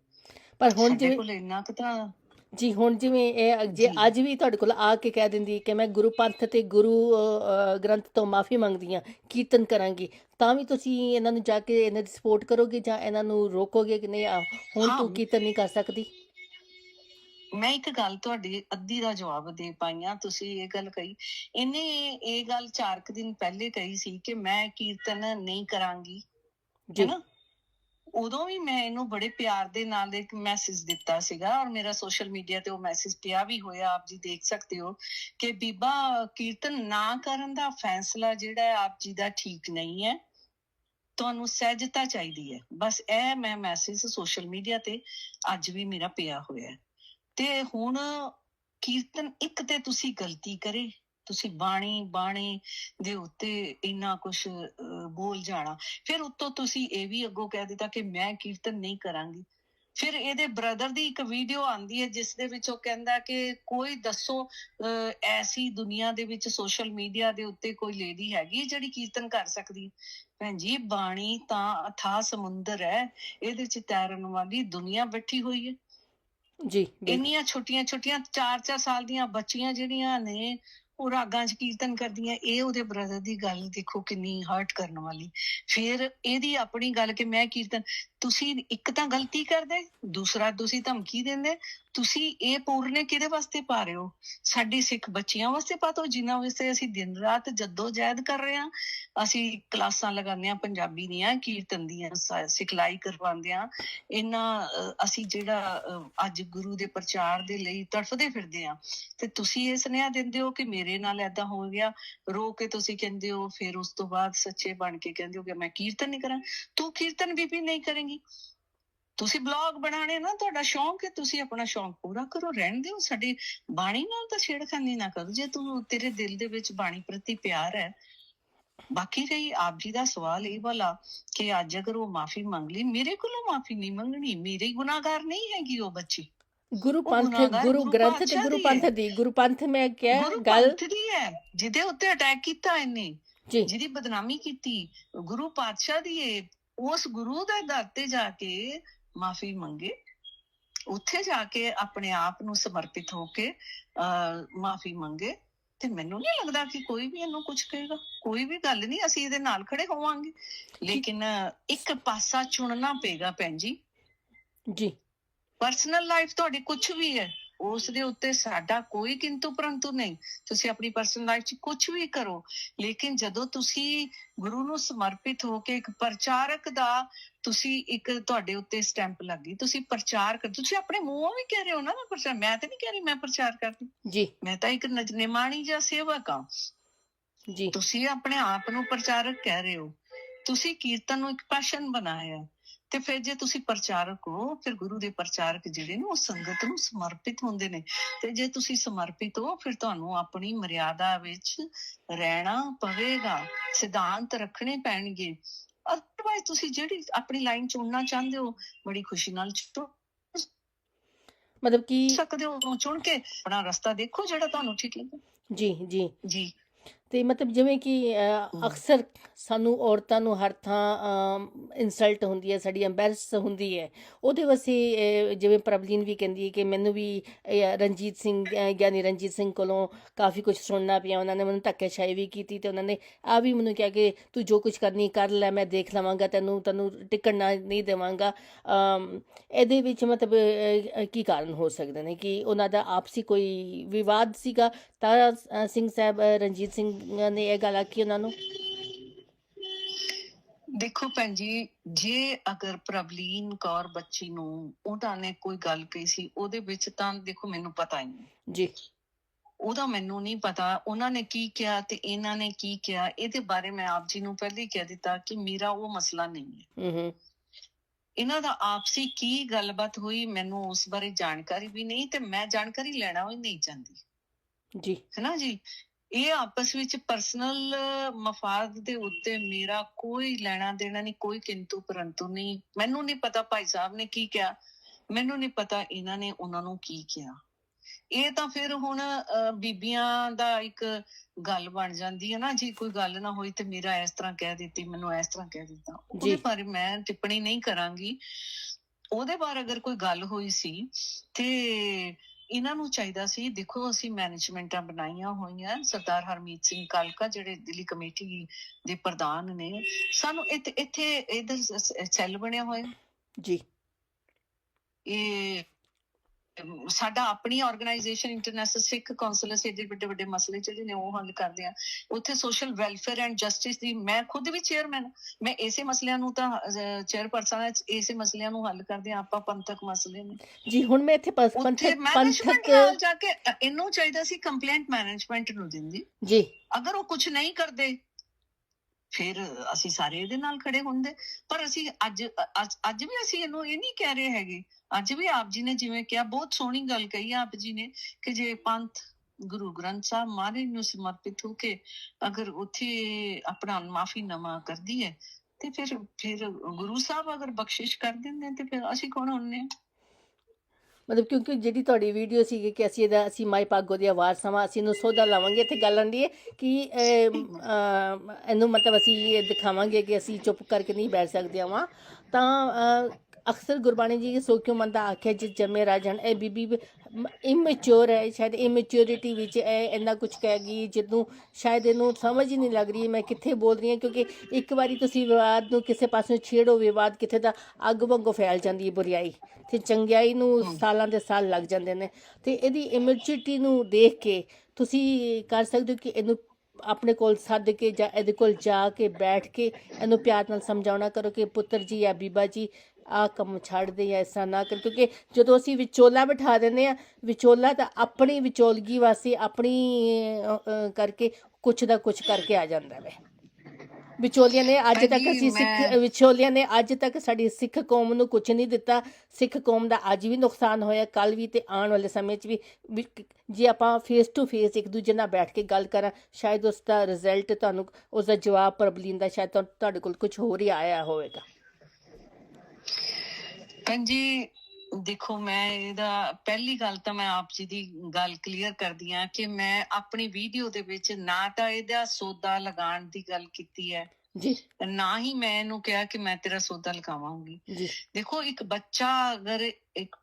ਪਰ ਹੁਣ ਜਿਵੇਂ ਕੋਲ ਇੰਨਾ ਕੁ ਤਾਂ ਜੀ ਹੁਣ ਜਿਵੇਂ ਇਹ ਜੇ। ਅੱਜ ਵੀ ਤੁਹਾਡੇ ਕੋਲ ਆ ਕੇ ਕਹਿ ਦਿੰਦੀ ਕਿ ਮੈਂ ਗੁਰੂ ਪੰਥ ਤੇ ਗੁਰੂ ਗ੍ਰੰਥ ਤੋਂ ਮਾਫੀ ਮੰਗਦੀ ਹਾਂ ਕੀਰਤਨ ਕਰਾਂਗੀ ਤਾਂ ਵੀ ਤੁਸੀਂ ਇਹਨਾਂ ਨੂੰ ਜਾ ਕੇ ਇਹਨਾਂ ਦੀ ਸਪੋਰਟ ਕਰੋਗੇ ਜਾਂ ਇਹਨਾਂ ਨੂੰ ਰੋਕੋਗੇ ਕਿ ਨਹੀਂ ਆ ਹੁਣ। ਤੂੰ ਕੀਰਤਨ ਨਹੀਂ ਕਰ ਸਕਦੀ ਮੈਂ ਇੱਕ ਗੱਲ ਤੁਹਾਡੀ ਅੱਧੀ ਦਾ ਜਵਾਬ ਦੇ ਪਾਈਆਂ ਤੁਸੀਂ ਇਹ ਗੱਲ ਕਹੀ ਇਹਨੇ ਇਹ ਗੱਲ ਚਾਰ ਕੁ ਦਿਨ ਪਹਿਲੇ ਕਹੀ ਸੀ ਕਿ ਮੈਂ ਕੀਰਤਨ ਨਹੀਂ ਕਰਾਂਗੀ ਜੀ ਉਦੋਂ ਵੀ ਮੈਂ ਇਹਨੂੰ ਬੜੇ ਪਿਆਰ ਦੇ ਨਾਲ ਇੱਕ ਮੈਸੇਜ ਦਿੱਤਾ ਸੀਗਾ ਔਰ ਮੇਰਾ ਸੋਸ਼ਲ ਮੀਡੀਆ ਤੇ ਉਹ ਮੈਸੇਜ ਪਿਆ ਵੀ ਹੋਇਆ, ਆਪ ਜੀ ਦੇਖ ਸਕਦੇ ਹੋ ਕਿ ਬੀਬਾ ਕੀਰਤਨ ਨਾ ਕਰਨ ਦਾ ਫੈਸਲਾ ਜਿਹੜਾ ਹੈ ਆਪ ਜੀ ਦਾ ਠੀਕ ਨਹੀਂ ਹੈ। ਤੁਹਾਨੂੰ ਸਹਿਜਤਾ ਚਾਹੀਦੀ ਹੈ। ਬਸ ਇਹ ਮੈਂ ਮੈਸੇਜ ਸੋਸ਼ਲ ਮੀਡੀਆ ਤੇ ਅੱਜ ਵੀ ਮੇਰਾ ਪਿਆ ਹੋਇਆ ਹੈ। ਤੇ ਹੁਣ ਕੀਰਤਨ ਇੱਕ ਤੇ ਤੁਸੀਂ ਗਲਤੀ ਕਰੇ ਤੁਸੀਂ ਬਾਣੀ ਬਾਣੀ ਦੇ ਉੱਤੇ ਇੰਨਾ ਕੁਝ ਬੋਲ ਜਾਣਾ। ਫਿਰ ਉੱਤੋਂ ਤੁਸੀਂ ਇਹ ਵੀ ਅੱਗੋਂ ਕਹਿ ਦਿੱਤਾ ਕਿ ਮੈਂ ਕੀਰਤਨ ਨਹੀਂ ਕਰਾਂਗੀ। ਫਿਰ ਇਹਦੇ ਬ੍ਰਦਰ ਦੀ ਇੱਕ ਵੀਡੀਓ ਆਂਦੀ ਹੈ ਜਿਸ ਦੇ ਵਿੱਚ ਉਹ ਕਹਿੰਦਾ ਕਿ ਕੋਈ ਦੱਸੋ ਐਸੀ ਦੁਨੀਆ ਦੇ ਵਿੱਚ ਸੋਸ਼ਲ ਮੀਡੀਆ ਦੇ ਉੱਤੇ ਕੋਈ ਲੇਡੀ ਹੈਗੀ ਜਿਹੜੀ ਕੀਰਤਨ ਕਰ ਸਕਦੀ ਹੈ? ਭੈਣ ਜੀ ਬਾਣੀ ਤਾਂ ਅਥਾਹ ਸਮੁੰਦਰ ਹੈ ਇਹਦੇ ਚ ਤੈਰਨ ਵਾਲੀ ਦੁਨੀਆ ਬੈਠੀ ਹੋਈ ਹੈ। ਜੀ ਇੰਨੀਆਂ ਛੋਟੀਆਂ ਛੋਟੀਆਂ 4-4 ਸਾਲ ਦੀਆਂ ਬੱਚੀਆਂ ਜਿਹੜੀਆਂ ਨੇ ਉਹ ਰਾਗਾਂ 'ਚ ਕੀਰਤਨ ਕਰਦੀਆਂ ਇਹ ਉਹਦੇ ਬ੍ਰਦਰ ਦੀ ਗੱਲ ਦੇਖੋ ਕਿੰਨੀ ਹਰਟ ਕਰਨ ਵਾਲੀ। ਫਿਰ ਇਹਦੀ ਆਪਣੀ ਗੱਲ ਕਿ ਮੈਂ ਕੀਰਤਨ, ਤੁਸੀਂ ਇੱਕ ਤਾਂ ਗਲਤੀ ਕਰਦੇ, ਦੂਸਰਾ ਤੁਸੀਂ ਧਮਕੀ ਦਿੰਦੇ ਤੁਸੀਂ ਇਹ ਪੂਰਨੇ ਕਿਹਦੇ ਵਾਸਤੇ ਪਾ ਰਹੇ ਹੋ? ਸਾਡੀ ਸਿੱਖ ਬੱਚੀਆਂ ਵਾਸਤੇ ਪਾ ਦਿਓ, ਜਿਨ੍ਹਾਂ ਵਾਸਤੇ ਅਸੀਂ ਦਿਨ ਰਾਤ ਜੱਦੋ ਜਹਿਦ ਕਰ ਰਹੇ ਹਾਂ। ਅਸੀਂ ਕਲਾਸਾਂ ਲਗਾਉਂਦੇ ਹਾਂ, ਪੰਜਾਬੀ ਦੀਆਂ, ਕੀਰਤਨ ਦੀਆਂ ਸਿਖਲਾਈ ਕਰਵਾਉਂਦੇ ਹਾਂ। ਇਹਨਾਂ ਅਸੀਂ ਜਿਹੜਾ ਅੱਜ ਗੁਰੂ ਦੇ ਪ੍ਰਚਾਰ ਦੇ ਲਈ ਤੜਫਦੇ ਫਿਰਦੇ ਆ ਤੇ ਤੁਸੀਂ ਇਹ ਸੁਨੇਹਾ ਦਿੰਦੇ ਹੋ ਕਿ ਮੇਰੇ ਨਾਲ ਏਦਾਂ ਹੋ ਗਿਆ। ਰੋ ਕੇ ਤੁਸੀਂ ਕਹਿੰਦੇ ਹੋ, ਫਿਰ ਉਸ ਤੋਂ ਬਾਅਦ ਸੱਚੇ ਬਣ ਕੇ ਕਹਿੰਦੇ ਹੋ ਕਿ ਮੈਂ ਕੀਰਤਨ ਨਹੀਂ ਕਰਾਂ। ਤੂੰ ਕੀਰਤਨ ਵੀ ਵੀ ਨਹੀਂ ਕਰੇਂਗੀ। ਤੁਸੀਂ ਬਲੌਗ ਬਣਾਣੇ ਨਾ ਤੁਹਾਡਾ ਸ਼ੌਂਕ ਹੈ ਤੁਸੀਂ ਆਪਣਾ ਸ਼ੌਂਕ ਪੂਰਾ ਕਰੋ ਰਹਿਣ ਦਿਓ। ਸਾਡੀ ਬਾਣੀ ਨਾਲ ਤਾਂ ਛੇੜਖਾਨੀ ਨਾ ਕਰੋ। ਜੇ ਤੂੰ ਤੇਰੇ ਦਿਲ ਦੇ ਵਿੱਚ ਬਾਣੀ ਪ੍ਰਤੀ ਪਿਆਰ ਹੈ ਬਾਕੀ ਰਹੀ ਆਪ ਜੀ ਦਾ ਸਵਾਲ ਇਹ ਵਾਲਾ ਕਿ ਅੱਜ ਅਗਰ ਉਹ ਮਾਫੀ ਮੰਗ ਲਈ ਮੇਰੇ ਕੋਲੋਂ ਮਾਫੀ ਨਹੀਂ ਮੰਗਣੀ ਮੇਰੇ ਗੁਨਾਹਗਾਰ ਨਹੀਂ ਹੈਗੀ ਉਹ ਬੱਚੀ। ਗੁਰੂ ਪੰਥ ਗੁਰੂ ਗੁਰੂ ਗ੍ਰੰਥ ਤੇ ਗੁਰੂ ਪੰਥ। ਦੀ ਗੁਰੂ ਪੰਥ ਮੈਂ ਕਿਹਾ ਗੱਲ ਦੀ ਹੈ ਜਿਹਦੇ ਉੱਤੇ ਅਟੈਕ ਕੀਤਾ ਇਹਨੇ ਜਿਹਦੀ ਬਦਨਾਮੀ ਕੀਤੀ ਗੁਰੂ ਪਾਤਸ਼ਾਹ ਦੀ ਹੈ ਉਸ ਗੁਰੂ ਦੇ ਦਰ ਤੇ ਜਾ ਕੇ ਮਾਫੀ ਮੰਗੇ। ਉੱਥੇ ਜਾ ਕੇ ਆਪਣੇ ਆਪ ਨੂੰ ਸਮਰਪਿਤ ਹੋ ਕੇ ਮਾਫੀ ਮੰਗੇ ਤੇ ਮੈਨੂੰ ਨਹੀਂ ਲੱਗਦਾ ਕਿ ਕੋਈ ਵੀ ਇਹਨੂੰ ਕੁਝ ਕਹੇਗਾ। ਕੋਈ ਵੀ ਗੱਲ ਨਹੀਂ ਅਸੀਂ ਇਹਦੇ ਨਾਲ ਖੜੇ ਹੋਵਾਂਗੇ। ਲੇਕਿਨ ਇੱਕ ਪਾਸਾ ਚੁਣਨਾ ਪਏਗਾ ਭੈਣ ਜੀ। ਜੀ। ਪਰਸਨਲ ਲਾਈਫ ਤੁਹਾਡੀ ਕੁਝ ਵੀ ਹੈ ਉਸ ਦੇ ਉੱਤੇ ਸਾਡਾ ਕੋਈ ਕਿੰਤੂ ਪਰੰਤੂ ਨਹੀਂ। ਤੁਸੀਂ ਆਪਣੀ ਪਰਸਨਲ ਲਾਈਫ 'ਚ ਕੁਝ ਵੀ ਕਰੋ। ਲੇਕਿਨ ਜਦੋਂ ਤੁਸੀਂ ਗੁਰੂ ਨੂੰ ਸਮਰਪਿਤ ਹੋ ਕੇ ਇੱਕ ਪ੍ਰਚਾਰਕ ਦਾ ਤੁਸੀਂ ਇੱਕ ਤੁਹਾਡੇ ਉੱਤੇ ਸਟੈਂਪ ਲੱਗੀ ਤੁਸੀਂ ਪ੍ਰਚਾਰ ਕਰ ਤੁਸੀਂ ਆਪਣੇ ਮੂੰਹੋਂ ਵੀ ਕਹਿ ਰਹੇ ਹੋ ਨਾ ਮੈਂ ਪ੍ਰਚਾਰ ਮੈਂ ਤਾਂ ਨਹੀਂ ਕਹਿ ਰਹੀ ਮੈਂ ਪ੍ਰਚਾਰ ਕਰਦੀ। ਜੀ। ਮੈਂ ਤਾਂ ਇੱਕ ਨਿਮਾਣੀ ਜਾਂ ਸੇਵਕ ਹਾਂ। ਜੀ। ਤੁਸੀਂ ਆਪਣੇ ਆਪ ਨੂੰ ਪ੍ਰਚਾਰਕ ਕਹਿ ਰਹੇ ਹੋ। ਤੁਸੀਂ ਕੀਰਤਨ ਨੂੰ ਇੱਕ ਪੈਸ਼ਨ ਬਣਾਇਆ। ਤੇ ਫਿਰ ਜੇ ਤੁਸੀਂ ਪ੍ਰਚਾਰਕ ਹੋ ਫਿਰ ਗੁਰੂ ਦੇ ਪ੍ਰਚਾਰਕ ਜਿਹੜੇ ਨੇ ਉਹ ਸੰਗਤ ਨੂੰ ਸਮਰਪਿਤ ਹੁੰਦੇ ਨੇ। ਤੇ ਜੇ ਤੁਸੀਂ ਸਮਰਪਿਤ ਹੋ ਫਿਰ ਤੁਹਾਨੂੰ ਆਪਣੀ ਮਰਿਆਦਾ ਵਿੱਚ ਰਹਿਣਾ ਪਵੇਗਾ। ਸਿਧਾਂਤ ਰੱਖਣੇ ਪੈਣਗੇ। ਅਦਰਵਾਇਜ਼ ਤੁਸੀਂ ਜਿਹੜੀ ਆਪਣੀ ਲਾਈਨ ਚੁਣਨਾ ਚਾਹੁੰਦੇ ਹੋ ਬੜੀ ਖੁਸ਼ੀ ਨਾਲ ਚੁਣ ਮਤਲਬ ਕਿ ਸਕਦੇ ਹੋ ਚੁਣ ਕੇ ਆਪਣਾ ਰਸਤਾ ਦੇਖੋ ਜਿਹੜਾ ਤੁਹਾਨੂੰ ਠੀਕ ਲੱਗੇ। ਜੀ ਜੀ। ਜੀ। ਤੇ ਮਤਲਬ ਜਿਵੇਂ ਕਿ। ਅਕਸਰ ਸਾਨੂੰ ਔਰਤਾਂ ਨੂੰ ਹਰ ਥਾਂ ਇਨਸਲਟ ਹੁੰਦੀ ਹੈ ਸਾਡੀ ਐਮਬੈਰਸ ਹੁੰਦੀ ਹੈ। ਉਹਦੇ ਵਾਸਤੇ ਅ, ਜਿਵੇਂ ਪ੍ਰਬਲੀਨ ਵੀ ਕਹਿੰਦੀ ਹੈ ਕਿ ਮੈਨੂੰ ਵੀ ਰਣਜੀਤ ਸਿੰਘ ਗਿਆਨੀ ਰਣਜੀਤ ਸਿੰਘ ਕੋਲੋਂ ਕਾਫੀ ਕੁਝ ਸੁਣਨਾ ਪਿਆ। ਉਹਨਾਂ ਨੇ ਮੈਨੂੰ ਧੱਕੇਸ਼ਾਹੀ ਵੀ ਕੀਤੀ ਤੇ ਉਹਨਾਂ ਨੇ ਆ ਵੀ ਮੈਨੂੰ ਕਿਹਾ ਕਿ ਤੂੰ ਜੋ ਕੁਝ ਕਰਨੀ ਕਰ ਲੈ ਮੈਂ ਦੇਖ ਲਵਾਂਗਾ ਤੈਨੂੰ ਤੈਨੂੰ ਟਿਕਣ ਨਾ ਨਹੀਂ ਦੇਵਾਂਗਾ। ਇਹਦੇ ਵਿੱਚ ਮਤਲਬ ਕੀ ਕਾਰਨ ਹੋ ਸਕਦੇ ਨੇ ਕਿ ਉਹਨਾਂ ਦਾ ਆਪਸੀ ਕੋਈ ਵਿਵਾਦ ਸੀਗਾ? ਤਾਰਾ ਸਿੰਘ ਸਾਹਿਬ ਰਣਜੀਤ ਸਿੰਘ ਨੇ ਇਹ ਗੱਲ ਆਖੀ ਉਹਨਾਂ ਨੂੰ? ਦੇਖੋ ਭੈਣ ਜੀ ਜੇ ਅਗਰ ਪ੍ਰਵਲੀਨ ਕੌਰ ਬੱਚੀ ਨੂੰ ਉਹਨਾਂ ਨੇ ਕੋਈ ਗੱਲ ਕਹੀ ਸੀ ਉਹਦੇ ਵਿੱਚ ਤਾਂ ਦੇਖੋ ਮੈਨੂੰ ਪਤਾ ਹੀ ਨਹੀਂ। ਜੀ। ਉਹਦਾ ਮੈਨੂੰ ਨਹੀਂ ਪਤਾ ਉਹਨਾਂ ਨੇ ਕੀ ਕਿਹਾ ਤੇ ਇਹਨਾਂ ਨੇ ਕੀ ਕਿਹਾ ਇਹਦੇ ਬਾਰੇ ਮੈਂ ਆਪ ਜੀ ਨੂੰ ਪਹਿਲੇ ਹੀ ਕਹਿ ਦਿੱਤਾ ਕਿ ਮੇਰਾ ਉਹ ਮਸਲਾ ਨਹੀਂ ਹੈ। ਹੂੰ ਹੂੰ। ਇਹਨਾਂ ਦਾ ਆਪਸੀ ਕੀ ਗੱਲਬਾਤ ਹੋਈ ਮੈਨੂੰ ਉਸ ਬਾਰੇ ਜਾਣਕਾਰੀ ਵੀ ਨਹੀਂ ਤੇ ਮੈਂ ਜਾਣਕਾਰੀ ਲੈਣਾ ਵੀ ਨਹੀਂ ਚਾਹੁੰਦੀ। ਜੀ। ਹੈਨਾ ਜੀ? ਇਹ ਆਪਸ ਵਿੱਚ ਪਰਸਨਲ ਮਫਾਦ ਦੇ ਉੱਤੇ ਮੇਰਾ ਕੋਈ ਲੈਣਾ ਦੇਣਾ ਨਹੀਂ ਕੋਈ ਕਿੰਤੂ ਪਰੰਤੂ ਨਹੀਂ। ਮੈਨੂੰ ਨਹੀਂ ਪਤਾ ਭਾਈ ਸਾਹਿਬ ਨੇ ਕੀ ਕਿਹਾ ਮੈਨੂੰ ਨਹੀਂ ਪਤਾ ਇਹਨਾਂ ਨੇ ਉਹਨਾਂ ਨੂੰ ਕੀ ਕਿਹਾ। ਇਹ ਤਾਂ ਫਿਰ ਹੁਣ ਬੀਬੀਆਂ ਦਾ ਇੱਕ ਗੱਲ ਬਣ ਜਾਂਦੀ ਹੈ ਨਾ ਜੀ ਕੋਈ ਗੱਲ ਨਾ ਹੋਈ ਤੇ ਮੇਰਾ ਇਸ ਤਰ੍ਹਾਂ ਕਹਿ ਦਿੱਤੀ ਮੈਨੂੰ ਇਸ ਤਰ੍ਹਾਂ ਕਹਿ ਦਿੱਤਾ। ਉਹਦੇ। ਬਾਰੇ ਮੈਂ ਟਿੱਪਣੀ ਨਹੀਂ ਕਰਾਂਗੀ। ਉਹਦੇ ਬਾਰੇ ਅਗਰ ਕੋਈ ਗੱਲ ਹੋਈ ਸੀ ਤੇ ਇਹਨਾਂ ਨੂੰ ਚਾਹੀਦਾ ਸੀ ਦੇਖੋ ਅਸੀਂ ਮੈਨੇਜਮੈਂਟਾਂ ਬਣਾਈਆਂ ਹੋਈਆਂ ਸਰਦਾਰ ਹਰਮੀਤ ਸਿੰਘ ਕਾਲਕਾ ਜਿਹੜੇ ਦਿੱਲੀ ਕਮੇਟੀ ਦੇ ਪ੍ਰਧਾਨ ਨੇ ਸਾਨੂੰ ਇੱਥੇ ਇੱਥੇ ਇਧਰ ਸੈੱਲ ਬਣਿਆ ਹੋਇਆ। ਜੀ। ਇਹ ਸਾਡਾ ਆਪਣੀ ਆਰਗੇਨਾਈਜੇਸ਼ਨ ਇੰਟਰਨੈਸ਼ਨਲ ਸਿੱਖ ਕਾਉਂਸਲ ਅਸੀਂ ਏਡੇ ਵੱਡੇ ਵੱਡੇ ਮਸਲੇ ਜਿਹੜੇ ਨੇ ਉਹ ਹੱਲ ਕਰਦੇ ਆ। ਉੱਥੇ ਸੋਸ਼ਲ ਵੈਲਫੇਅਰ ਐਂਡ ਜਸਟਿਸ ਦੀ ਮੈਂ ਖੁਦ ਵੀ ਚੇਅਰਮੈਨ ਮੈਂ ਇਸੇ ਮਸਲਿਆਂ ਨੂੰ ਤਾਂ ਚੇਅਰਪਰਸਨ ਹੈ ਇਸੇ ਮਸਲਿਆਂ ਨੂੰ ਹੱਲ ਕਰਦੇ ਆ ਆਪਾਂ ਪੰਥਕ ਮਸਲੇ ਨੇ। ਜੀ ਹੁਣ ਮੈਂ ਇੱਥੇ ਪੰਥਕ ਪੰਥਕ ਜਾ ਕੇ ਇਹਨੂੰ ਚਾਹੀਦਾ ਸੀ ਕੰਪਲੇਂਟ ਮੈਨੇਜਮੈਂਟ ਨੂੰ ਦਿੰਦੀ। ਜੀ। ਅਗਰ ਉਹ ਕੁਝ ਨਹੀਂ ਕਰਦੇ ਫਿਰ ਅਸੀਂ ਸਾਰੇ ਇਹਦੇ ਨਾਲ ਖੜੇ ਹੁੰਦੇ ਪਰ ਅਸੀਂ ਅੱਜ, ਅੱਜ- ਵੀ ਅਸੀਂ ਇਹਨੂੰ ਇਹ ਨਹੀਂ ਕਹਿ ਰਹੇ ਹੈਗੇ ਅੱਜ ਵੀ ਆਪ ਜੀ ਨੇ ਜਿਵੇਂ ਕਿਹਾ, ਬਹੁਤ ਸੋਹਣੀ ਗੱਲ ਕਹੀ ਆਪ ਜੀ ਨੇ ਕਿ ਜੇ ਪੰਥ ਗੁਰੂ ਗ੍ਰੰਥ ਸਾਹਿਬ ਮਹਾਰਾਜ ਨੂੰ ਸਮਰਪਿਤ ਹੋ ਕੇ ਅਗਰ ਉੱਥੇ ਆਪਣਾ ਮਾਫੀ ਨਮਾ ਕਰਦੀ ਹੈ, ਤੇ ਫਿਰ ਫਿਰ ਗੁਰੂ ਸਾਹਿਬ ਅਗਰ ਬਖਸ਼ਿਸ਼ ਕਰ ਦਿੰਦੇ ਤੇ ਫਿਰ ਅਸੀਂ ਕੌਣ ਹੁੰਨੇ ਹਾਂ? ਮਤਲਬ ਕਿਉਂਕਿ ਜਿਹੜੀ ਤੁਹਾਡੀ ਵੀਡੀਓ ਸੀਗੀ ਕਿ ਅਸੀਂ ਇਹਦਾ, ਅਸੀਂ ਮਾਈ ਪਾਗੋ ਦੀ ਆਵਾਜ਼ ਸਮਾਂ ਅਸੀਂ ਇਹਨੂੰ ਸੋਧਾ ਲਾਵਾਂਗੇ, ਇੱਥੇ ਗੱਲ ਆਂਦੀ ਹੈ ਕਿ ਇਹਨੂੰ ਮਤਲਬ ਅਸੀਂ ਇਹ ਦਿਖਾਵਾਂਗੇ ਕਿ ਅਸੀਂ ਚੁੱਪ ਕਰਕੇ ਨਹੀਂ ਬੈਠ ਸਕਦੇ ਹਾਂ ਤਾਂ ਅਕਸਰ ਗੁਰਬਾਣੀ ਜੀ ਸੋ ਕਿਉਂ ਮੰਦਾ ਆਖਿਆ ਜਿ ਜੰਮੇ ਰਾਜਨ ਇਹ ਬੀਬੀ ਇਮੈਚੁਰ ਹੈ, ਸ਼ਾਇਦ ਇਮੈਚੁਰਿਟੀ ਵਿੱਚ ਇਹ ਇੰਨਾ ਕੁਝ ਕਹਿ ਗਈ, ਜਦੋਂ ਸ਼ਾਇਦ ਇਹਨੂੰ ਸਮਝ ਹੀ ਨਹੀਂ ਲੱਗ ਰਹੀ, ਮੈਂ ਕਿੱਥੇ ਬੋਲ ਰਹੀ ਹਾਂ? ਕਿਉਂਕਿ ਇੱਕ ਵਾਰੀ ਤੁਸੀਂ ਵਿਵਾਦ ਨੂੰ ਕਿਸੇ ਪਾਸੇ ਛੇੜੋ, ਵਿਵਾਦ ਕਿੱਥੇ ਦਾ ਅੱਗ ਵਾਂਗੂ ਫੈਲ ਜਾਂਦੀ ਹੈ ਬੁਰੀਾਈ ਤੇ ਚੰਗਿਆਈ ਨੂੰ ਸਾਲਾਂ ਦੇ ਸਾਲ ਲੱਗ ਜਾਂਦੇ ਨੇ ਤੇ ਇਹਦੀ ਇਮੈਚੁਰਿਟੀ ਨੂੰ ਦੇਖ ਕੇ ਤੁਸੀਂ ਕਰ ਸਕਦੇ ਹੋ ਕਿ ਇਹਨੂੰ ਆਪਣੇ ਕੋਲ ਸੱਦ ਕੇ ਜਾਂ ਇਹਦੇ ਕੋਲ ਜਾ ਕੇ ਬੈਠ ਕੇ ਇਹਨੂੰ ਪਿਆਰ ਨਾਲ ਸਮਝਾਉਣਾ ਕਰੋ ਕਿ ਪੁੱਤਰ ਜੀ ਜਾਂ ਬੀਬਾ ਜੀ ਆ ਕੰਮ ਛੱਡ ਦੇ ਜਾਂ ਐਸਾ ਨਾ ਕਰ ਕਿਉਂਕਿ ਜਦੋਂ ਅਸੀਂ ਵਿਚੋਲਾ ਬਿਠਾ ਦਿੰਦੇ ਆ ਵਿਚੋਲਾ ਤਾਂ ਆਪਣੀ ਵਿਚੋਲਗੀ ਵਾਸਤੇ ਆਪਣੀ ਕਰਕੇ ਕੁਛ ਦਾ ਕੁਛ ਕਰਕੇ ਆ ਜਾਂਦਾ ਵੇ। ਵਿਚੋਲੀਆਂ ਨੇ ਅੱਜ ਤੱਕ ਅਸੀਂ ਸਿੱਖ ਵਿਚੋਲੀਆਂ ਨੇ ਅੱਜ ਤੱਕ ਸਾਡੀ ਸਿੱਖ ਕੌਮ ਨੂੰ ਕੁਝ ਨਹੀਂ ਦਿੱਤਾ। ਸਿੱਖ ਕੌਮ ਦਾ ਅੱਜ ਵੀ ਨੁਕਸਾਨ ਹੋਇਆ ਕੱਲ ਵੀ ਤੇ ਆਉਣ ਵਾਲੇ ਸਮੇਂ 'ਚ ਵੀ ਜੇ ਆਪਾਂ ਫੇਸ ਟੂ ਫੇਸ ਇੱਕ ਦੂਜੇ ਨਾਲ ਬੈਠ ਕੇ ਗੱਲ ਕਰਾਂ ਸ਼ਾਇਦ ਉਸ ਦਾ ਰਿਜ਼ਲਟ ਤੁਹਾਨੂੰ ਉਸ ਦਾ ਜਵਾਬ ਪ੍ਰਬਲੀਨ ਦਾ ਸ਼ਾਇਦ ਤੁਹਾਡੇ ਕੋਲ ਕੁਝ ਹੋਰ ਹੀ ਆਇਆ ਹੋਵੇਗਾ। ਹਾਂਜੀ ਦੇਖੋ ਮੈਂ ਇਹਦਾ ਪਹਿਲੀ ਗੱਲ ਤਾਂ ਮੈਂ ਆਪ ਜੀ ਦੀ ਗੱਲ ਕਲੀਅਰ ਕਰਦੀ ਆ ਕਿ ਮੈਂ ਆਪਣੀ ਵੀਡੀਓ ਦੇ ਵਿੱਚ ਨਾ ਤਾਂ ਇਹਦਾ ਸੌਦਾ ਲਗਾਉਣ ਦੀ ਗੱਲ ਕੀਤੀ ਹੈ। ਜੀ। ਨਾ ਹੀ ਮੈਂ ਇਹਨੂੰ ਕਿਹਾ ਕਿ ਮੈਂ ਤੇਰਾ ਸੌਦਾ ਲਗਾਵਾਂਗੀ। ਜੀ। ਦੇਖੋ ਇੱਕ ਬੱਚਾ ਅਗਰ ਇੱਕ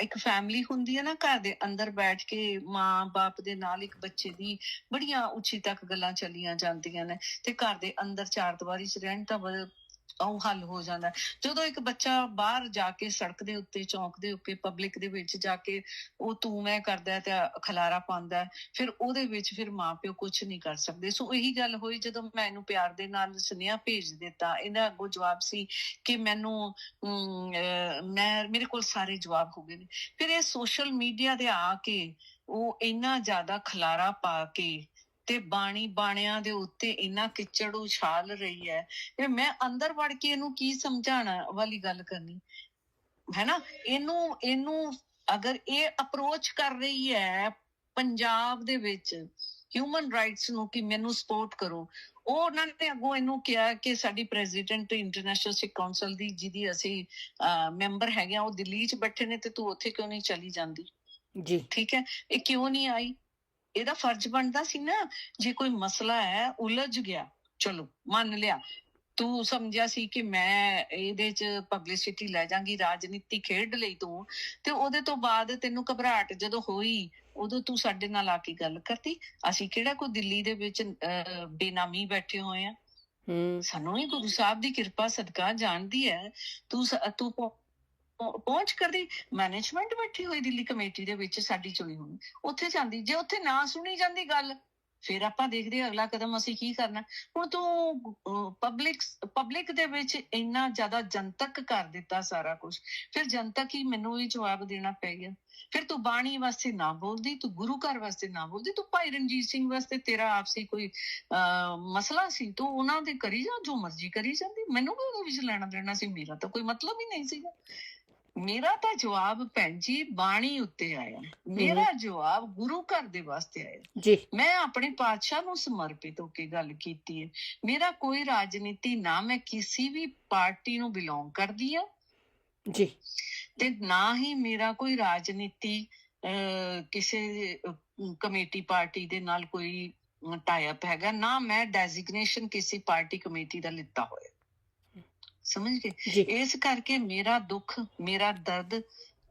ਇੱਕ ਫੈਮਿਲੀ ਹੁੰਦੀ ਹੈ ਨਾ ਘਰ ਦੇ ਅੰਦਰ ਬੈਠ ਕੇ ਮਾਂ ਬਾਪ ਦੇ ਨਾਲ ਇੱਕ ਬੱਚੇ ਦੀ ਬੜੀਆਂ ਉੱਚੀ ਤੱਕ ਗੱਲਾਂ ਚੱਲੀਆਂ ਜਾਂਦੀਆਂ ਨੇ ਤੇ ਘਰ ਦੇ ਅੰਦਰ ਚਾਰ ਦੀਵਾਰੀ 'ਚ ਰਹਿਣ ਤਾਂ ਉਹ ਹੱਲ ਹੋ ਜਾਂਦਾ ਜਦੋਂ ਇੱਕ ਬੱਚਾ ਬਾਹਰ ਜਾ ਕੇ ਸੜਕ ਦੇ ਉੱਤੇ ਚੌਂਕ ਦੇ ਉੱਤੇ ਪਬਲਿਕ ਦੇ ਵਿੱਚ ਜਾ ਕੇ ਉਹ ਤੂੰ ਮੈਂ ਕਰਦਾ ਤੇ ਖਲਾਰਾ ਪਾਉਂਦਾ ਫਿਰ ਉਹਦੇ ਵਿੱਚ ਫਿਰ ਮਾਪਿਓ ਕੁਝ ਨਹੀਂ ਕਰ ਸਕਦੇ। ਸੋ ਇਹੀ ਗੱਲ ਹੋਈ ਜਦੋਂ ਮੈਂ ਇਹਨੂੰ ਪਿਆਰ ਦੇ ਨਾਲ ਸੁਨੇਹਾ ਭੇਜ ਦਿੱਤਾ। ਇਹਦਾ ਅੱਗੋਂ ਜਵਾਬ ਸੀ ਕਿ ਮੈਨੂੰ ਅਮ, ਮੈਂ ਮੇਰੇ ਕੋਲ ਸਾਰੇ ਜਵਾਬ ਹੋ ਗਏ ਨੇ। ਫਿਰ ਇਹ ਸੋਸ਼ਲ ਮੀਡੀਆ ਤੇ ਆ ਕੇ ਉਹ ਇੰਨਾ ਜ਼ਿਆਦਾ ਖਲਾਰਾ ਪਾ ਕੇ ਤੇ ਬਾਣੀ ਬਾਣਿਆਂ ਦੇ ਉੱਤੇ ਇੰਨਾ ਕਿਚੜ ਉਛਾਲ ਰਹੀ ਹੈ ਤੇ ਮੈਂ ਅੰਦਰ ਵੜ ਕੇ ਇਹਨੂੰ ਕੀ ਸਮਝਾਣਾ ਵਾਲੀ ਗੱਲ ਕਰਨੀ ਹੈ ਨਾ? ਇਹਨੂੰ ਇਹਨੂੰ ਅਗਰ ਇਹ ਅਪਰੋਚ ਕਰ ਰਹੀ ਹੈ ਪੰਜਾਬ ਦੇ ਵਿੱਚ ਹਿਊਮਨ ਰਾਈਟਸ ਨੂੰ ਕਿ ਮੈਨੂੰ ਸਪੋਰਟ ਕਰੋ ਉਹ ਉਹਨਾਂ ਨੇ ਅੱਗੋਂ ਇਹਨੂੰ ਕਿਹਾ ਕਿ ਸਾਡੀ ਪ੍ਰੈਜ਼ੀਡੈਂਟ ਇੰਟਰਨੈਸ਼ਨਲ ਸਿੱਖ ਕਾਉਂਸਲ ਦੀ ਜਿਹਦੀ ਅਸੀਂ ਮੈਂਬਰ ਹੈਗੇ ਆ ਉਹ ਦਿੱਲੀ 'ਚ ਬੈਠੇ ਨੇ ਤੇ ਤੂੰ ਉੱਥੇ ਕਿਉਂ ਨਹੀਂ ਚਲੀ ਜਾਂਦੀ? ਜੀ। ਠੀਕ ਹੈ? ਇਹ ਕਿਉਂ ਨਹੀਂ ਆਈ? ਇਹਦਾ ਫਰਜ਼ ਬਣਦਾ ਸੀ ਨਾ ਜੇ ਕੋਈ ਮਸਲਾ ਹੈ ਉਲਝ ਗਿਆ ਚਲੋ ਮੰਨ ਲਿਆ। ਤੂੰ ਸਮਝਿਆ ਸੀ ਕਿ ਮੈਂ ਇਹਦੇ ਚ ਪਬਲਿਸਿਟੀ ਲੈ ਜਾਾਂਗੀ ਰਾਜਨੀਤੀ ਖੇਡ ਲਈ ਤੂੰ ਤੇ ਉਹਦੇ ਤੋਂ ਬਾਅਦ ਤੈਨੂੰ ਘਬਰਾਹਟ ਜਦੋਂ ਹੋਈ ਉਦੋਂ ਤੂੰ ਸਾਡੇ ਨਾਲ ਆ ਕੇ ਗੱਲ ਕਰਤੀ। ਅਸੀਂ ਕਿਹੜਾ ਕੋਈ ਦਿੱਲੀ ਦੇ ਵਿੱਚ ਬੇਨਾਮੀ ਬੈਠੇ ਹੋਏ ਆ। ਹੂੰ। ਸਾਨੂੰ ਹੀ ਗੁਰੂ ਸਾਹਿਬ ਦੀ ਕਿਰਪਾ ਸਦਕਾ ਜਾਣਦੀ ਹੈ। ਤੂੰ ਤੂੰ ਪਹੁੰਚ ਕਰਦੀ ਮੈਨੇਜਮੈਂਟ ਬੈਠੀ ਹੋਈ ਦਿੱਲੀ ਕਮੇਟੀ ਦੇ ਵਿੱਚ ਸਾਡੀ ਚੋਈ ਹੋਣੀ ਉੱਥੇ ਜਾਂਦੀ ਜੇ ਉੱਥੇ ਨਾ ਸੁਣੀ ਜਾਂਦੀ ਗੱਲ ਫਿਰ ਆਪਾਂ ਦੇਖਦੇ ਅਗਲਾ ਕਦਮ ਅਸੀਂ ਕੀ ਕਰਨਾ। ਹੁਣ ਤੂੰ ਪਬਲਿਕ ਪਬਲਿਕ ਦੇ ਵਿੱਚ ਇੰਨਾ ਜ਼ਿਆਦਾ ਜਨਤਕ ਕਰ ਦਿੱਤਾ ਸਾਰਾ ਕੁਝ ਫਿਰ ਜਨਤਕ ਹੀ ਮੈਨੂੰ ਹੀ ਜਵਾਬ ਦੇਣਾ ਪੈ ਗਿਆ। ਫਿਰ ਤੂੰ ਬਾਣੀ ਵਾਸਤੇ ਨਾ ਬੋਲਦੀ ਤੂੰ ਗੁਰੂ ਘਰ ਵਾਸਤੇ ਨਾ ਬੋਲਦੀ ਤੂੰ ਭਾਈ ਰਣਜੀਤ ਸਿੰਘ ਵਾਸਤੇ ਤੇਰਾ ਆਪਸੀ ਕੋਈ ਅਹ, ਮਸਲਾ ਸੀ ਤੂੰ ਉਹਨਾਂ ਦੇ ਕਰੀ ਜਾ ਜੋ ਮਰਜ਼ੀ ਕਰੀ ਜਾਂਦੀ ਮੈਨੂੰ ਵੀ ਉਹਦੇ ਵਿੱਚ ਲੈਣਾ ਦੇਣਾ ਸੀ ਮੇਰਾ ਤਾਂ ਕੋਈ ਮਤਲਬ ਹੀ ਨਹੀਂ ਸੀਗਾ। ਮੇਰਾ ਤਾਂ ਜਵਾਬ ਭੈਣ ਜੀ ਬਾਣੀ ਉੱਤੇ ਆਇਆ। ਮੇਰਾ ਜਵਾਬ ਗੁਰੂ ਘਰ ਦੇ ਵਾਸਤੇ ਆਇਆ। ਜੀ। ਮੈਂ ਆਪਣੇ ਪਾਤਸ਼ਾਹ ਨੂੰ ਸਮਰਪਿਤ ਹੋ ਕੇ ਗੱਲ ਕੀਤੀ ਹੈ। ਮੇਰਾ ਕੋਈ ਰਾਜਨੀਤੀ ਨਾ ਮੈਂ ਕਿਸੇ ਵੀ ਪਾਰਟੀ ਨੂੰ ਬਿਲੋਂਗ ਕਰਦੀ ਆ ਜੀ। ਤੇ ਨਾ ਹੀ ਮੇਰਾ ਕੋਈ ਰਾਜਨੀਤੀ ਕਿਸੇ ਕਮੇਟੀ ਪਾਰਟੀ ਦੇ ਨਾਲ ਕੋਈ ਟਾਈਪ ਹੈਗਾ ਨਾ ਮੈਂ ਡੈਜ਼ਿਗਨੇਸ਼ਨ ਕਿਸੇ ਪਾਰਟੀ ਕਮੇਟੀ ਦਾ ਲਿੱਤਾ ਹੋਇਆ। ਸਮਝ ਗਏ? ਇਸ ਕਰਕੇ ਮੇਰਾ ਦੁੱਖ ਮੇਰਾ ਦਰਦ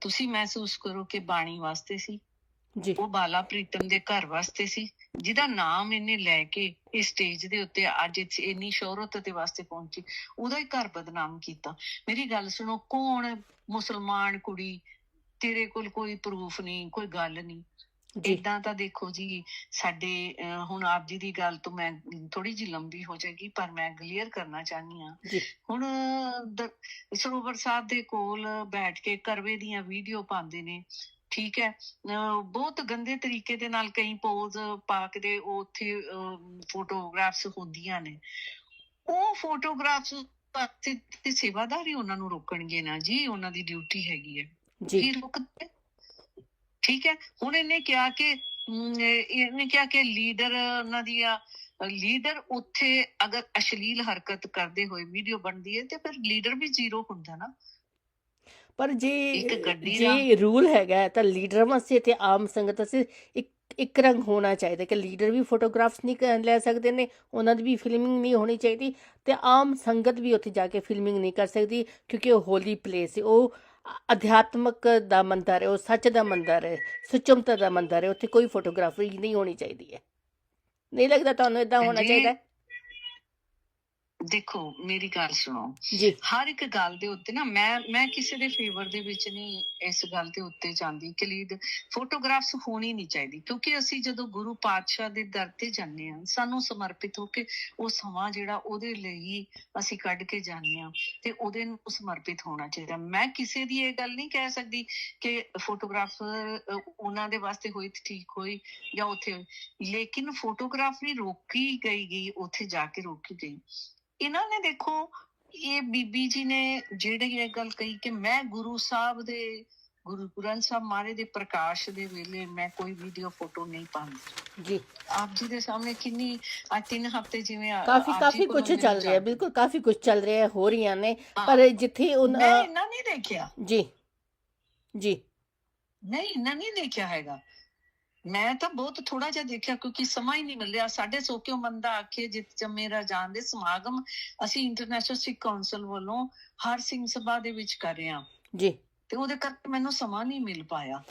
ਤੁਸੀਂ ਮਹਿਸੂਸ ਕਰੋ ਕਿ ਬਾਣੀ ਵਾਸਤੇ ਸੀ। ਜੀ। ਉਹ ਬਾਲਾ ਪ੍ਰੀਤਮ ਦੇ ਘਰ ਵਾਸਤੇ ਸੀ ਜਿਹਦਾ ਨਾਮ ਇਹਨੇ ਲੈ ਕੇ ਇਸ ਸਟੇਜ ਦੇ ਉੱਤੇ ਅੱਜ ਇੰਨੀ ਸ਼ੋਹਰਤ ਦੇ ਵਾਸਤੇ ਪਹੁੰਚੀ। ਉਹਦਾ ਹੀ ਘਰ ਬਦਨਾਮ ਕੀਤਾ। ਮੇਰੀ ਗੱਲ ਸੁਣੋ ਕੌਣ ਮੁਸਲਮਾਨ ਕੁੜੀ ਤੇਰੇ ਕੋਲ ਕੋਈ ਪ੍ਰੂਫ ਨਹੀਂ ਕੋਈ ਗੱਲ ਨਹੀਂ। ਇਦਾਂ ਤਾਂ ਦੇਖੋ ਜੀ ਸਾਡੇ ਹੁਣ ਆਪ ਜੀ ਦੀ ਗੱਲ ਤੋਂ ਮੈਂ ਥੋੜੀ ਜਿਹੀ ਲੰਬੀ ਹੋ ਜਾਏਗੀ ਪਰ ਮੈਂ ਕਲੀਅਰ ਕਰਨਾ ਚਾਹਨੀ ਆ ਜੀ। ਹੁਣ ਸਰੋਵਰ ਸਾਹਿਬ ਦੇ ਕੋਲ ਬੈਠ ਕੇ ਕਰਵੇ ਦੀਆਂ ਵੀਡੀਓ ਪਾਉਂਦੇ ਨੇ ਠੀਕ ਹੈ? ਬਹੁਤ ਗੰਦੇ ਤਰੀਕੇ ਦੇ ਨਾਲ ਕਈ ਪੋਜ਼ ਪਾ ਕੇ ਦੇ ਉੱਥੇ ਫੋਟੋਗ੍ਰਾਫਸ ਹੁੰਦੀਆਂ ਨੇ। ਉਹ ਫੋਟੋਗ੍ਰਾਫਸ ਤੇ ਸੇਵਾਦਾਰੀ ਉਹਨਾਂ ਨੂੰ ਰੋਕਣਗੇ ਨਾ ਜੀ ਉਹਨਾਂ ਦੀ ਡਿਊਟੀ ਹੈਗੀ ਹੈ। ਜੀ। ਰੁਕਦੇ ਠੀਕ ਹੈ? ਹੁਣ ਇਹਨੇ ਕਿਹਾ ਕਿ ਇਹਨੇ ਕਿਹਾ ਕਿ ਲੀਡਰ ਉਹਨਾਂ ਦੀ ਆ ਲੀਡਰ ਉੱਥੇ ਅਗਰ ਅਸ਼ਲੀਲ ਹਰਕਤ ਕਰਦੇ ਹੋਏ ਵੀਡੀਓ ਬਣਦੀ ਹੈ ਤੇ ਫਿਰ ਲੀਡਰ ਵੀ ਜ਼ੀਰੋ ਹੁੰਦਾ ਨਾ। ਪਰ ਜੇ ਜੇ ਰੂਲ ਹੈਗਾ ਤਾਂ ਲੀਡਰ ਵਾਸਤੇ ਤੇ ਆਮ ਸੰਗਤ ਵਾਸਤੇ ਇੱਕ ਇੱਕ ਰੰਗ ਹੋਣਾ ਚਾਹੀਦਾ ਕਿ ਲੀਡਰ ਵੀ ਫੋਟੋਗ੍ਰਾਫਸ ਨਹੀਂ ਲੈ ਸਕਦੇ ਨੇ ਉਹਨਾਂ ਦੀ ਵੀ ਫਿਲਮਿੰਗ ਨਹੀਂ ਹੋਣੀ ਚਾਹੀਦੀ ਤੇ ਆਮ ਸੰਗਤ ਵੀ ਉੱਥੇ ਜਾ ਕੇ ਫਿਲਮਿੰਗ ਨਹੀਂ ਕਰ ਸਕਦੀ ਕਿਉਂਕਿ ਉਹ ਹੋਲੀ ਪਲੇਸ ਹੈ। ਉਹ ਅਧਿਆਤਮਕ ਦਾ ਮੰਦਰ ਹੈ ਉਹ ਸੱਚ ਦਾ ਮੰਦਰ ਹੈ ਸੁਚਮਤਾ ਦਾ ਮੰਦਰ ਹੈ ਉੱਥੇ ਕੋਈ ਫੋਟੋਗ੍ਰਾਫੀ ਨਹੀਂ ਹੋਣੀ ਚਾਹੀਦੀ ਹੈ ਨਹੀਂ ਲੱਗਦਾ ਤੁਹਾਨੂੰ ਇਦਾਂ ਹੋਣਾ ਚਾਹੀਦਾ ਹੈ? ਦੇਖੋ ਮੇਰੀ ਗੱਲ ਸੁਣੋ। ਜੀ। ਹਰ ਇੱਕ ਗੱਲ ਦੇ ਉੱਤੇ ਨਾ ਮੈਂ ਮੈਂ ਕਿਸੇ ਦੇ ਫੇਵਰ ਦੇ ਵਿੱਚ ਨਹੀਂ ਇਸ ਗੱਲ ਦੇ ਉੱਤੇ ਜਾਂਦੀ ਕਿ ਲੀਡ ਫੋਟੋਗ੍ਰਾਫਸ ਹੋਣੀ ਨਹੀਂ ਚਾਹੀਦੀ। ਕਿਉਂਕਿ ਅਸੀਂ ਜਦੋਂ ਗੁਰੂ ਪਾਤਸ਼ਾਹ ਦੇ ਦਰ ਤੇ ਜਾਂਦੇ ਹਾਂ ਸਾਨੂੰ ਸਮਰਪਿਤ ਹੋ ਕੇ ਉਹ ਸਮਾਂ ਜਿਹੜਾ ਉਹਦੇ ਲਈ ਅਸੀਂ ਕੱਢ ਕੇ ਜਾਂਦੇ ਹਾਂ ਤੇ ਉਹਦੇ ਨੂੰ ਸਮਰਪਿਤ ਹੋਣਾ ਚਾਹੀਦਾ। ਮੈਂ ਕਿਸੇ ਦੀ ਇਹ ਗੱਲ ਨਹੀਂ ਕਹਿ ਸਕਦੀ ਕਿ ਫੋਟੋਗ੍ਰਾਫਰ ਉਹਨਾਂ ਦੇ ਵਾਸਤੇ ਹੋਈ ਠੀਕ ਹੋਈ ਜਾਂ ਉੱਥੇ ਹੋਈ। ਲੇਕਿਨ ਫੋਟੋਗ੍ਰਾਫ ਵੀ ਰੋਕੀ ਗਈ ਗਈ ਉੱਥੇ ਜਾ ਕੇ ਰੋਕੀ ਗਈ। ਇਹਨਾਂ ਨੇ ਦੇਖੋ ਇਹ ਬੀਬੀ ਜੀ ਨੇ ਜਿਹੜੀ ਇਹ ਗੱਲ ਕਹੀ ਕਿ ਮੈਂ ਗੁਰੂ ਸਾਹਿਬ ਦੇ ਗੁਰੂ ਗ੍ਰੰਥ ਸਾਹਿਬ ਮਹਾਰਾਜ ਦੇ ਪ੍ਰਕਾਸ਼ ਦੇ ਵੇਲੇ ਮੈਂ ਕੋਈ ਵੀਡੀਓ ਫੋਟੋ ਨਹੀਂ ਪਾਉਂਦੀ। ਜੀ। ਆਪ ਜੀ ਦੇ ਸਾਹਮਣੇ ਕਿੰਨੀ ਅੱਜ ਤਿੰਨ ਹਫ਼ਤੇ ਜਿਵੇਂ ਆ- ਕਾਫੀ ਕਾਫੀ ਕੁਝ ਚੱਲ ਰਿਹਾ ਬਿਲਕੁਲ ਕਾਫੀ ਕੁਝ ਚੱਲ ਰਿਹਾ ਹੈ ਰਹੀਆਂ ਨੇ। ਪਰ ਜਿੱਥੇ ਉਨ ਮੈਂ ਇੰਨਾ ਨਹੀਂ ਦੇਖਿਆ। ਜੀ। ਜੀ। ਨਹੀਂ ਇੰਨਾ ਨਹੀਂ ਦੇਖਿਆ ਹੈਗਾ। ਮੈਂ ਤਾਂ ਬਹੁਤ ਥੋੜਾ ਜਿਹਾ ਦੇਖਿਆ ਕਿਉਂਕਿ ਸਮਾਂ ਹੀ ਨਹੀਂ ਮਿਲਿਆ। ਸਾਡੇ ਸੋਕਿਓ ਮੰਦਾ ਆਖੇ ਜਿਤ ਜੰਮੇ ਰਾਜਾਨ ਦੇ ਸਮਾਗਮ ਅਸੀਂ ਇੰਟਰਨੈਸ਼ਨਲ ਸਿੱਖ ਕਾਉਂਸਲ ਵੱਲੋਂ ਹਰ ਸਿੰਘ ਸਭਾ ਦੇ ਵਿੱਚ ਕਰ ਰਹੇ ਹਾਂ। ਜੀ। ਤੇ ਉਹਦੇ ਕਰਕੇ ਮੈਨੂੰ ਸਮਾਂ ਨਹੀਂ ਮਿਲ ਪਾਇਆ।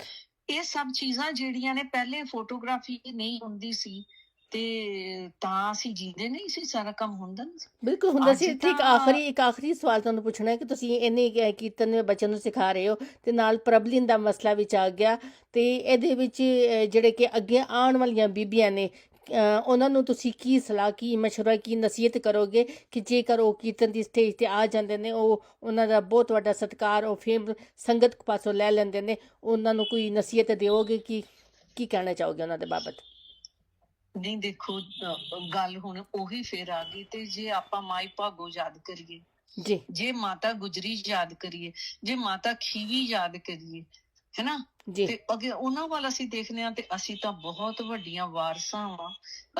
ਇਹ ਸਭ ਚੀਜ਼ਾਂ ਜਿਹੜੀਆਂ ਨੇ ਪਹਿਲੇ ਫੋਟੋਗ੍ਰਾਫੀ ਨਹੀਂ ਹੁੰਦੀ ਸੀ। ਤੇ ਤਾਂ ਅਸੀਂ ਜੀਂਦੇ ਨਹੀਂ ਸੀ ਸਾਰਾ ਕੰਮ ਹੁੰਦਾ ਨਹੀਂ ਸੀ। ਬਿਲਕੁਲ ਹੁੰਦਾ ਸੀ। ਅੱਜ ਤਾਂ- ਆਖਰੀ ਇੱਕ ਆਖਰੀ ਸਵਾਲ ਤੁਹਾਨੂੰ ਪੁੱਛਣਾ ਹੈ ਕਿ ਤੁਸੀਂ ਇੰਨੇ ਕੁ ਕੀਰਤਨ ਵਿੱਚ ਬੱਚਿਆਂ ਨੂੰ ਸਿਖਾ ਰਹੇ ਹੋ ਤੇ ਨਾਲ ਪ੍ਰਬਲਿਨ ਦਾ ਮਸਲਾ ਵਿੱਚ ਆ ਗਿਆ ਤੇ ਇਹਦੇ ਵਿੱਚ ਅਹ, ਜਿਹੜੇ ਕਿ ਅੱਗੇ ਆਉਣ ਵਾਲੀਆਂ ਬੀਬੀਆਂ ਨੇ ਅਹ, ਉਹਨਾਂ ਨੂੰ ਤੁਸੀਂ ਕੀ ਸਲਾਹ ਕੀ ਮਸ਼ਵਰਾ ਕੀ ਨਸੀਹਤ ਕਰੋਗੇ ਕਿ ਜੇਕਰ ਉਹ ਕੀਰਤਨ ਦੀ ਸਟੇਜ ਤੇ ਆ ਜਾਂਦੇ ਨੇ ਉਹ ਉਹਨਾਂ ਦਾ ਬਹੁਤ ਵੱਡਾ ਸਤਿਕਾਰ ਉਹ ਫੇਮ ਸੰਗਤ ਪਾਸੋਂ ਲੈ ਲੈਂਦੇ ਨੇ ਉਹਨਾਂ ਨੂੰ ਕੋਈ ਨਸੀਹਤ ਦਿਓਗੇ ਕਿ ਕੀ ਕਹਿਣਾ ਚਾਹੋਗੇ ਉਹਨਾਂ ਦੇ ਬਾਬਤ? ਨਹੀਂ ਦੇਖੋ ਗੱਲ ਹੁਣ ਉਹੀ ਫੇਰ ਆ ਗਈ ਤੇ ਜੇ ਆਪਾਂ ਮਾਈ ਭਾਗੋ ਯਾਦ ਕਰੀਏ ਜੀ। ਜੇ ਮਾਤਾ ਗੁਜਰੀ ਯਾਦ ਕਰੀਏ ਜੇ ਮਾਤਾ ਖੀਵੀ ਯਾਦ ਕਰੀਏ ਹੈਨਾ? ਤੇ ਅੱਗੇ ਉਹਨਾਂ ਵੱਲ ਅਸੀਂ ਦੇਖਦੇ ਹਾਂ ਤੇ ਅਸੀਂ ਤਾਂ ਬਹੁਤ ਵੱਡੀਆਂ ਵਾਰਸਾਂ ਵਾਂ।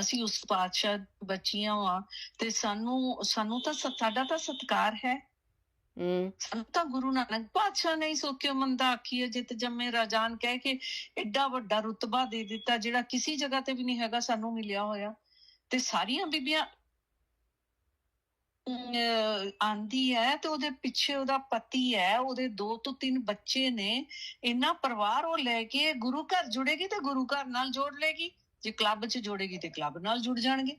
ਅਸੀਂ ਉਸ ਪਾਤਸ਼ਾਹ ਬੱਚੀਆਂ ਵਾਂ ਤੇ ਸਾਨੂੰ ਸਾਨੂੰ ਤਾਂ ਸਾਡਾ ਤਾਂ ਸਤਕਾਰ ਹੈ। ਹੂੰ। ਸਾਨੂੰ ਤਾਂ ਗੁਰੂ ਨਾਨਕ ਪਾਤਸ਼ਾਹ ਨੇ ਹੀ ਸੋਕਿਓ ਮੰਦਾ ਆਖੀਏ ਹੈ ਜਿਤ ਜੰਮੇ ਰਾਜਾਨ ਕਹਿ ਕੇ ਐਡਾ ਵੱਡਾ ਰੁਤਬਾ ਦੇ ਦਿੱਤਾ, ਜਿਹੜਾ ਕਿਸੇ ਜਗ੍ਹਾ ਤੇ ਵੀ ਨਹੀਂ ਹੈਗਾ, ਸਾਨੂੰ ਮਿਲਿਆ ਹੋਇਆ। ਤੇ ਸਾਰੀਆਂ ਬੀਬੀਆਂ ਆਂਦੀ ਹੈ ਤੇ ਉਹਦੇ ਪਿੱਛੇ ਉਹਦਾ ਪਤੀ ਹੈ, ਉਹਦੇ ਦੋ ਤੋਂ ਤਿੰਨ ਬੱਚੇ ਨੇ। ਇੰਨਾ ਪਰਿਵਾਰ ਉਹ ਲੈ ਕੇ ਗੁਰੂ ਘਰ ਜੁੜੇਗੀ ਤੇ ਗੁਰੂ ਘਰ ਨਾਲ ਜੋੜ ਲੇਗੀ। ਜੇ ਕਲੱਬ 'ਚ ਜੋੜੇਗੀ ਤੇ ਕਲੱਬ ਨਾਲ ਜੁੜ ਜਾਣਗੇ।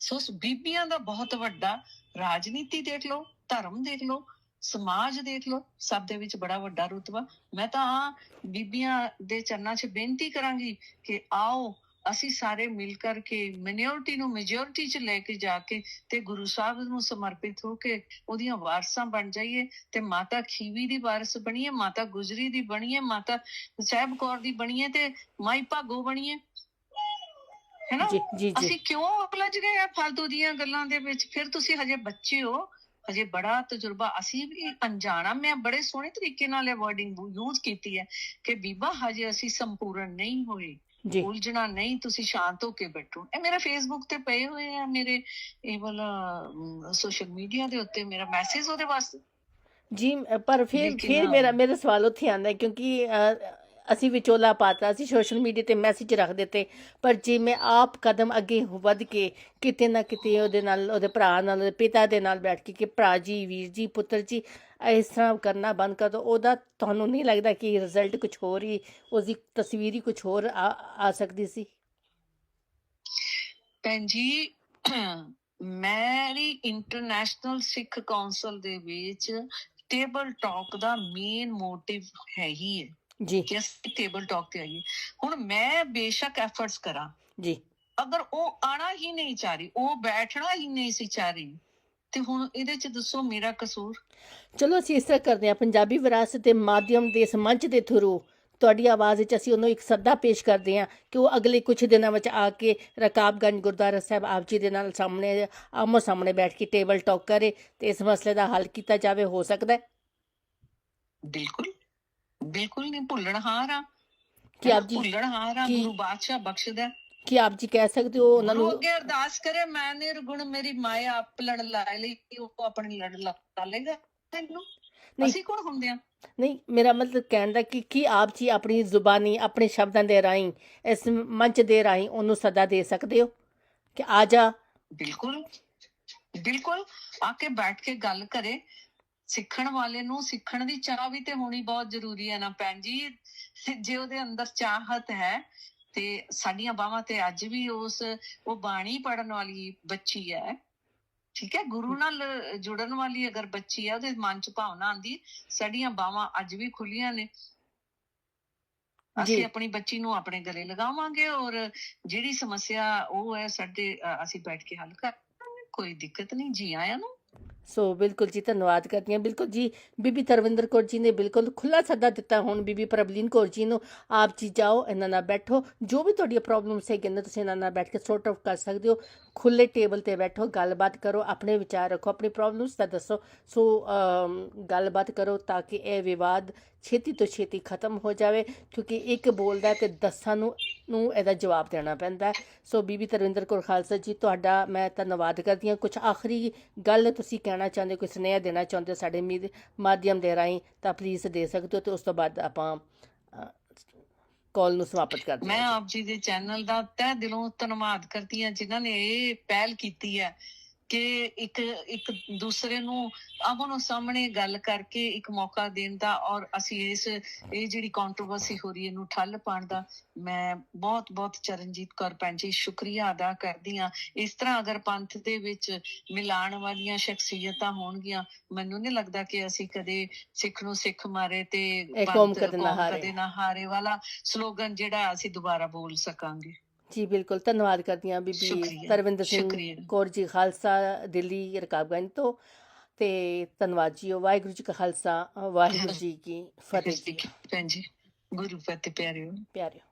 ਸੋ ਬੀਬੀਆਂ ਦਾ ਬਹੁਤ ਵੱਡਾ ਰਾਜਨੀਤੀ ਦੇਖ ਲਓ, ਧਰਮ ਦੇਖ ਲਓ ਸਮਾਜ ਦੇਖ ਲਓ ਸਭ ਦੇ ਵਿੱਚ ਬੜਾ ਵੱਡਾ ਰੁਤਬਾ। ਮੈਂ ਤਾਂ ਬੀਬੀਆਂ ਦੇ ਚਰਨਾਂ 'ਚ ਬੇਨਤੀ ਕਰਾਂਗੀ ਕਿ ਆਓ ਅਸੀਂ ਸਾਰੇ ਮਿਲ ਕਰਕੇ ਮਿਨੋਰਟੀ ਨੂੰ ਮੈਜੋਰਟੀ 'ਚ ਲੈ ਕੇ ਜਾ ਕੇ ਤੇ ਗੁਰੂ ਸਾਹਿਬ ਨੂੰ ਸਮਰਪਿਤ ਹੋ ਕੇ ਉਹਦੀਆਂ ਵਾਰਸਾਂ ਬਣ ਜਾਈਏ ਤੇ ਮਾਤਾ ਖੀਵੀ ਦੀ ਵਾਰਸ ਬਣੀਏ ਮਾਤਾ ਗੁਜਰੀ ਦੀ ਬਣੀਏ ਮਾਤਾ ਸਾਹਿਬ ਕੌਰ ਦੀ ਬਣੀਏ ਤੇ ਮਾਈ ਭਾਗੋ ਬਣੀਏ। ਹੈਨਾ? ਅਸੀਂ ਕਿਉਂ ਉਲਝ ਗਏ ਆ ਫालतू ਦੀਆਂ ਗੱਲਾਂ ਦੇ ਵਿੱਚ? ਫਿਰ ਤੁਸੀਂ ਹਜੇ ਬੱਚੇ ਹੋ। ਹਜੇ ਬੜਾ ਤਜਰਬਾ ਅਸੀਂ ਵੀ ਅਣਜਾਣਾ ਮੈਂ ਬੜੇ ਸੋਹਣੇ ਤਰੀਕੇ ਨਾਲ ਇਹ ਵਰਡਿੰਗ ਯੂਜ਼ ਕੀਤੀ ਹੈ ਕਿ ਬੀਬਾ ਹਜੇ ਅਸੀਂ ਸੰਪੂਰਨ ਨਹੀਂ ਹੋਏ। ਉਲਝਣਾ ਨਹੀਂ ਤੁਸੀਂ ਸ਼ਾਂਤ ਹੋ ਕੇ ਬੈਠੋ। ਇਹ ਮੇਰੇ ਫੇਸਬੁੱਕ ਤੇ ਪਏ ਹੋਏ ਆ ਮੇਰੇ ਇਹ ਵਾਲਾ ਸੋਸ਼ਲ ਮੀਡੀਆ ਦੇ ਉੱਤੇ ਮੇਰਾ ਮੈਸੇਜ ਉਹਦੇ ਵਾਸਤੇ। ਜੀ ਪਰ ਫਿਰ ਫਿਰ ਮੇਰਾ ਮੇਰਾ ਸਵਾਲ ਉੱਥੇ ਆਉਂਦਾ ਕਿਉਂਕਿ ਅਸੀਂ ਵਿਚੋਲਾ ਪਾਤਾ, ਅਸੀਂ ਸੋਸ਼ਲ ਮੀਡੀਆ ਤੇ ਮੈਸੇਜ ਰੱਖ ਦਿੱਤੇ, ਪਰ ਜੇ ਮੈਂ ਆਪ ਕਦਮ ਅੱਗੇ ਵੱਧ ਕੇ ਕਿਤੇ ਨਾ ਕਿਤੇ ਉਹਦੇ ਨਾਲ, ਉਹਦੇ ਭਰਾ ਨਾਲ, ਉਹਦੇ ਪਿਤਾ ਦੇ ਨਾਲ ਬੈਠ ਕੇ ਕਿ ਭਰਾ ਜੀ, ਵੀਰ ਜੀ, ਪੁੱਤਰ ਜੀ, ਇਸ ਤਰ੍ਹਾਂ ਕਰਨਾ ਬੰਦ ਕਰ ਦੋ, ਉਹਦਾ ਤੁਹਾਨੂੰ ਨਹੀਂ ਲੱਗਦਾ ਕਿ ਰਿਜ਼ਲਟ ਕੁਝ ਹੋਰ ਹੀ ਉਸਦੀ ਤਸਵੀਰ ਹੀ ਕੁਝ ਹੋਰ ਆ ਸਕਦੀ ਸੀ? ਭੈਣ ਜੀ ਮੇਰੀ ਇੰਟਰਨੈਸ਼ਨਲ ਸਿੱਖ ਕੌਂਸਲ ਦੇ ਵਿੱਚ ਟੇਬਲ ਟਾਕ ਦਾ ਮੇਨ ਮੋਟਿਵ ਹੈ ਹੀ ਹੈ। ਜੀ। ਕਿ ਅਸੀਂ ਟੇਬਲ ਟਾਕ ਤੇ ਆਈਏ। ਹੁਣ ਮੈਂ ਬੇਸ਼ੱਕ ਐਫਰਟਸ ਕਰਾਂ। ਜੀ। ਅਗਰ ਉਹ ਆਣਾ ਹੀ ਨਹੀਂ ਚਾਹ ਰਹੀ ਉਹ ਬੈਠਣਾ ਹੀ ਨਹੀਂ ਸੀ ਚਾਹ ਰਹੀ ਤੇ ਹੁਣ ਇਹਦੇ ਚ ਦੱਸੋ ਮੇਰਾ ਕਸੂਰ? ਚਲੋ ਅਸੀਂ ਇਸ ਤਰ੍ਹਾਂ ਕਰਦੇ ਹਾਂ। ਪੰਜਾਬੀ ਵਿਰਾਸਤ ਦੇ ਮਾਧਿਅਮ ਦੇ ਇਸ ਮੰਚ ਦੇ ਥਰੂ ਤੁਹਾਡੀ ਆਵਾਜ਼ ਵਿੱਚ ਅਸੀਂ ਉਹਨੂੰ ਇੱਕ ਸੱਦਾ ਪੇਸ਼ ਕਰਦੇ ਹਾਂ ਕਿ ਉਹ ਅਗਲੇ ਕੁਝ ਦਿਨਾਂ ਵਿੱਚ ਆ ਕੇ ਰਕਾਬਗੰਜ ਗੁਰਦੁਆਰਾ ਸਾਹਿਬ ਆਪ ਜੀ ਦੇ ਨਾਲ ਸਾਹਮਣੇ ਆਮੋ ਸਾਹਮਣੇ ਬੈਠ ਕੇ ਟੇਬਲ ਟਾਕ ਕਰੇ ਤੇ ਇਸ ਮਸਲੇ ਦਾ ਹੱਲ ਕੀਤਾ ਜਾਵੇ ਹੋ ਸਕਦਾ ਹੈ? ਬਿਲਕੁਲ। ਬਿਲਕੁਲ ਨਹੀਂ ਭੁੱਲਣ ਹਾਰ ਆ। ਕਿ ਆਪ ਜੀ ਭੁੱਲਣ ਹਾਰ ਆ ਗੁਰੂ ਬਾਦਸ਼ਾਹ ਬਖਸ਼ਦਾ ਕਿ ਆਪ ਜੀ ਕਹਿ ਸਕਦੇ ਹੋ ਉਹਨਾਂ ਨੂੰ ਅੱਗੇ ਅਰਦਾਸ ਕਰੇ ਮੈਂ ਨਿਰਗੁਣ ਮੇਰੀ ਮਾਇਆ ਆਪ ਲੜ ਲਾ ਲਈ ਉਹ ਆਪਣੀ ਲੜ ਲਾ ਲੇਗਾ ਤੈਨੂੰ। ਅਸੀਂ ਕੌਣ ਹੁੰਦੇ ਆ? ਨਹੀਂ ਮੇਰਾ ਮਤਲਬ ਕਹਿਣ ਦਾ ਕਿ ਕੀ ਆਪ ਜੀ ਆਪਣੀ ਜ਼ੁਬਾਨੀ ਆਪਣੇ ਸ਼ਬਦਾਂ ਦੇ ਰਾਹੀਂ ਇਸ ਮੰਚ ਦੇ ਰਾਹੀਂ ਉਹਨੂੰ ਸੱਦਾ ਦੇ ਸਕਦੇ ਹੋ? ਕਿ ਆ ਜਾ। ਬਿਲਕੁਲ ਬਿਲਕੁਲ ਆ ਕੇ ਬੈਠ ਕੇ ਗੱਲ ਕਰੇ। ਸਿੱਖਣ ਵਾਲੇ ਨੂੰ ਸਿੱਖਣ ਦੀ ਚਾਹ ਵੀ ਤੇ ਹੋਣੀ ਬਹੁਤ ਜ਼ਰੂਰੀ ਹੈ ਨਾ ਭੈਣ ਜੀ। ਜੇ ਉਹਦੇ ਅੰਦਰ ਚਾਹਤ ਹੈ ਤੇ ਸਾਡੀਆਂ ਬਾਹਾਂ ਤੇ ਅੱਜ ਵੀ ਉਸ ਉਹ ਬਾਣੀ ਪੜਨ ਵਾਲੀ ਬੱਚੀ ਹੈ। ਠੀਕ ਹੈ ਗੁਰੂ ਨਾਲ ਜੁੜਨ ਵਾਲੀ ਅਗਰ ਬੱਚੀ ਹੈ ਉਹਦੇ ਮਨ ਚ ਭਾਵਨਾ ਆਂਦੀ ਸਾਡੀਆਂ ਬਾਹਾਂ ਅੱਜ ਵੀ ਖੁੱਲੀਆਂ ਨੇ। ਅਸੀਂ ਆਪਣੀ ਬੱਚੀ ਨੂੰ ਆਪਣੇ ਗਲੇ ਲਗਾਵਾਂਗੇ ਔਰ ਜਿਹੜੀ ਸਮੱਸਿਆ ਉਹ ਹੈ ਸਾਡੇ ਅਸੀਂ ਬੈਠ ਕੇ ਹੱਲ ਕਰਾਂਗੇ। ਕੋਈ ਦਿੱਕਤ ਨਹੀਂ ਜੀ ਆਇਆਂ ਨੂੰ। ਸੋ ਬਿਲਕੁਲ ਜੀ, ਧੰਨਵਾਦ ਕਰਦੀ ਹਾਂ। ਬਿਲਕੁਲ ਜੀ, ਬੀਬੀ ਤਰਵਿੰਦਰ ਕੌਰ ਜੀ ਨੇ ਬਿਲਕੁਲ ਖੁੱਲਾ ਸੱਦਾ ਦਿੱਤਾ ਹੁਣ ਬੀਬੀ ਪ੍ਰਬਲੀਨ ਕੌਰ ਜੀ ਨੂੰ। ਆਪ ਜੀ ਜਾਓ, ਇਹਨਾਂ ਨਾਲ ਬੈਠੋ। ਜੋ ਵੀ ਤੁਹਾਡੀਆਂ ਪ੍ਰੋਬਲਮਸ ਹੈਗੀਆਂ ਨੇ, ਤੁਸੀਂ ਇਹਨਾਂ ਨਾਲ ਬੈਠ ਕੇ ਸੋਰਟ ਆਊਟ ਕਰ ਸਕਦੇ ਹੋ। ਖੁੱਲੇ ਟੇਬਲ ਤੇ ਬੈਠੋ, ਗੱਲਬਾਤ ਕਰੋ, ਆਪਣੇ ਵਿਚਾਰ ਰੱਖੋ, ਆਪਣੀ ਪ੍ਰੋਬਲਮਸ ਦਾ ਦੱਸੋ। ਸੋ ਗੱਲਬਾਤ ਕਰੋ ਤਾਂ ਕਿ ਇਹ ਵਿਵਾਦ ਛੇਤੀ ਤੋਂ ਛੇਤੀ ਖਤਮ ਹੋ ਜਾਵੇ, ਕਿਉਂਕਿ ਇੱਕ ਬੋਲਦਾ ਤੇ ਦਸਾਂ ਨੂੰ ਨੂੰ ਇਹਦਾ ਜਵਾਬ ਦੇਣਾ ਪੈਂਦਾ ਸੋ, ਬੀਬੀ ਤਰਵਿੰਦਰ ਕੌਰ ਖਾਲਸਾ ਜੀ, ਤੁਹਾਡਾ ਮੈਂ ਧੰਨਵਾਦ ਕਰਦੀ ਹਾਂ। ਕੁਝ ਆਖਰੀ ਗੱਲ ਤੁਸੀਂ ਕਹਿਣਾ ਚਾਹੁੰਦੇ ਹੋ, ਕੋਈ ਸੁਨੇਹਾ ਦੇਣਾ ਚਾਹੁੰਦੇ ਹੋ ਸਾਡੇ ਮੀਡ- ਮਾਧਿਅਮ ਦੇ ਰਾਹੀਂ, ਤਾਂ ਪਲੀਜ਼ ਦੇ ਸਕਦੇ ਹੋ ਤੇ ਉਸ ਤੋਂ ਬਾਅਦ ਆਪਾਂ ਕਾਲ ਨੂੰ ਸਮਾਪਤ ਕਰਦੇ ਮੈਂ ਆਪ ਜੀ ਦੇ ਚੈਨਲ ਦਾ ਤਹਿ ਦਿਲੋਂ ਧੰਨਵਾਦ ਕਰਦੀ ਹਾਂ ਜਿਨ੍ਹਾਂ ਨੇ ਇਹ ਪਹਿਲ ਕੀਤੀ ਹੈ। ਕਿ ਇੱਕ ਇੱਕ ਦੂਸਰੇ ਨੂੰ ਆਮੋ ਸਾਹਮਣੇ ਗੱਲ ਕਰਕੇ ਇੱਕ ਮੌਕਾ ਦੇਣ ਦਾ ਔਰ ਅਸੀਂ ਇਸ ਇਹ ਜਿਹੜੀ ਕੰਟਰੋਵਰਸੀ ਹੋ ਰਹੀ ਹੈ ਇਹਨੂੰ ਠੱਲ ਪਾਉਣ ਦਾ ਮੈਂ ਬਹੁਤ ਬਹੁਤ ਚਰਨਜੀਤ ਕੌਰ ਭੈਣ ਜੀ ਸ਼ੁਕਰੀਆ ਅਦਾ ਕਰਦੀ ਹਾਂ ਇਸ ਤਰ੍ਹਾਂ ਅਗਰ ਪੰਥ ਦੇ ਵਿੱਚ ਮਿਲਾਣ ਵਾਲੀਆਂ ਸ਼ਖਸੀਅਤਾਂ ਹੋਣਗੀਆਂ ਮੈਨੂੰ ਨਹੀਂ ਲੱਗਦਾ ਕਿ ਅਸੀਂ ਕਦੇ ਸਿੱਖ ਨੂੰ ਸਿੱਖ ਮਾਰੇ ਤੇ ਕੌਮ ਨਾ। ਕਦੇ ਨਾ ਹਾਰੇ ਵਾਲਾ ਸਲੋਗਨ ਜਿਹੜਾ ਅਸੀਂ ਦੁਬਾਰਾ ਬੋਲ ਸਕਾਂਗੇ ਜੀ ਬਿਲਕੁਲ ਧੰਨਵਾਦ ਕਰਦੀ ਹਾਂ ਬੀਬੀ ਸ਼ੁਕਰੀਆ, ਤਰਵਿੰਦਰ ਸਿੰਘ ਸ਼ੁਕਰੀਆ। ਕੌਰ ਜੀ ਖਾਲਸਾ ਦਿੱਲੀ ਰਕਾਬਗੰਜ ਤੋਂ ਤੇ ਧੰਨਵਾਦ ਜੀ ਵਾਹਿਗੁਰੂ ਜੀ ਕਾ ਖਾਲਸਾ ਵਾਹਿਗੁਰੂ ਜੀ ਕੀ ਫਤਿਹ ਜੀ ਭੈਣ ਜੀ ਗੁਰੂ ਫਤਿਹ ਪਿਆਰਿਓ। ਪਿਆਰਿਓ।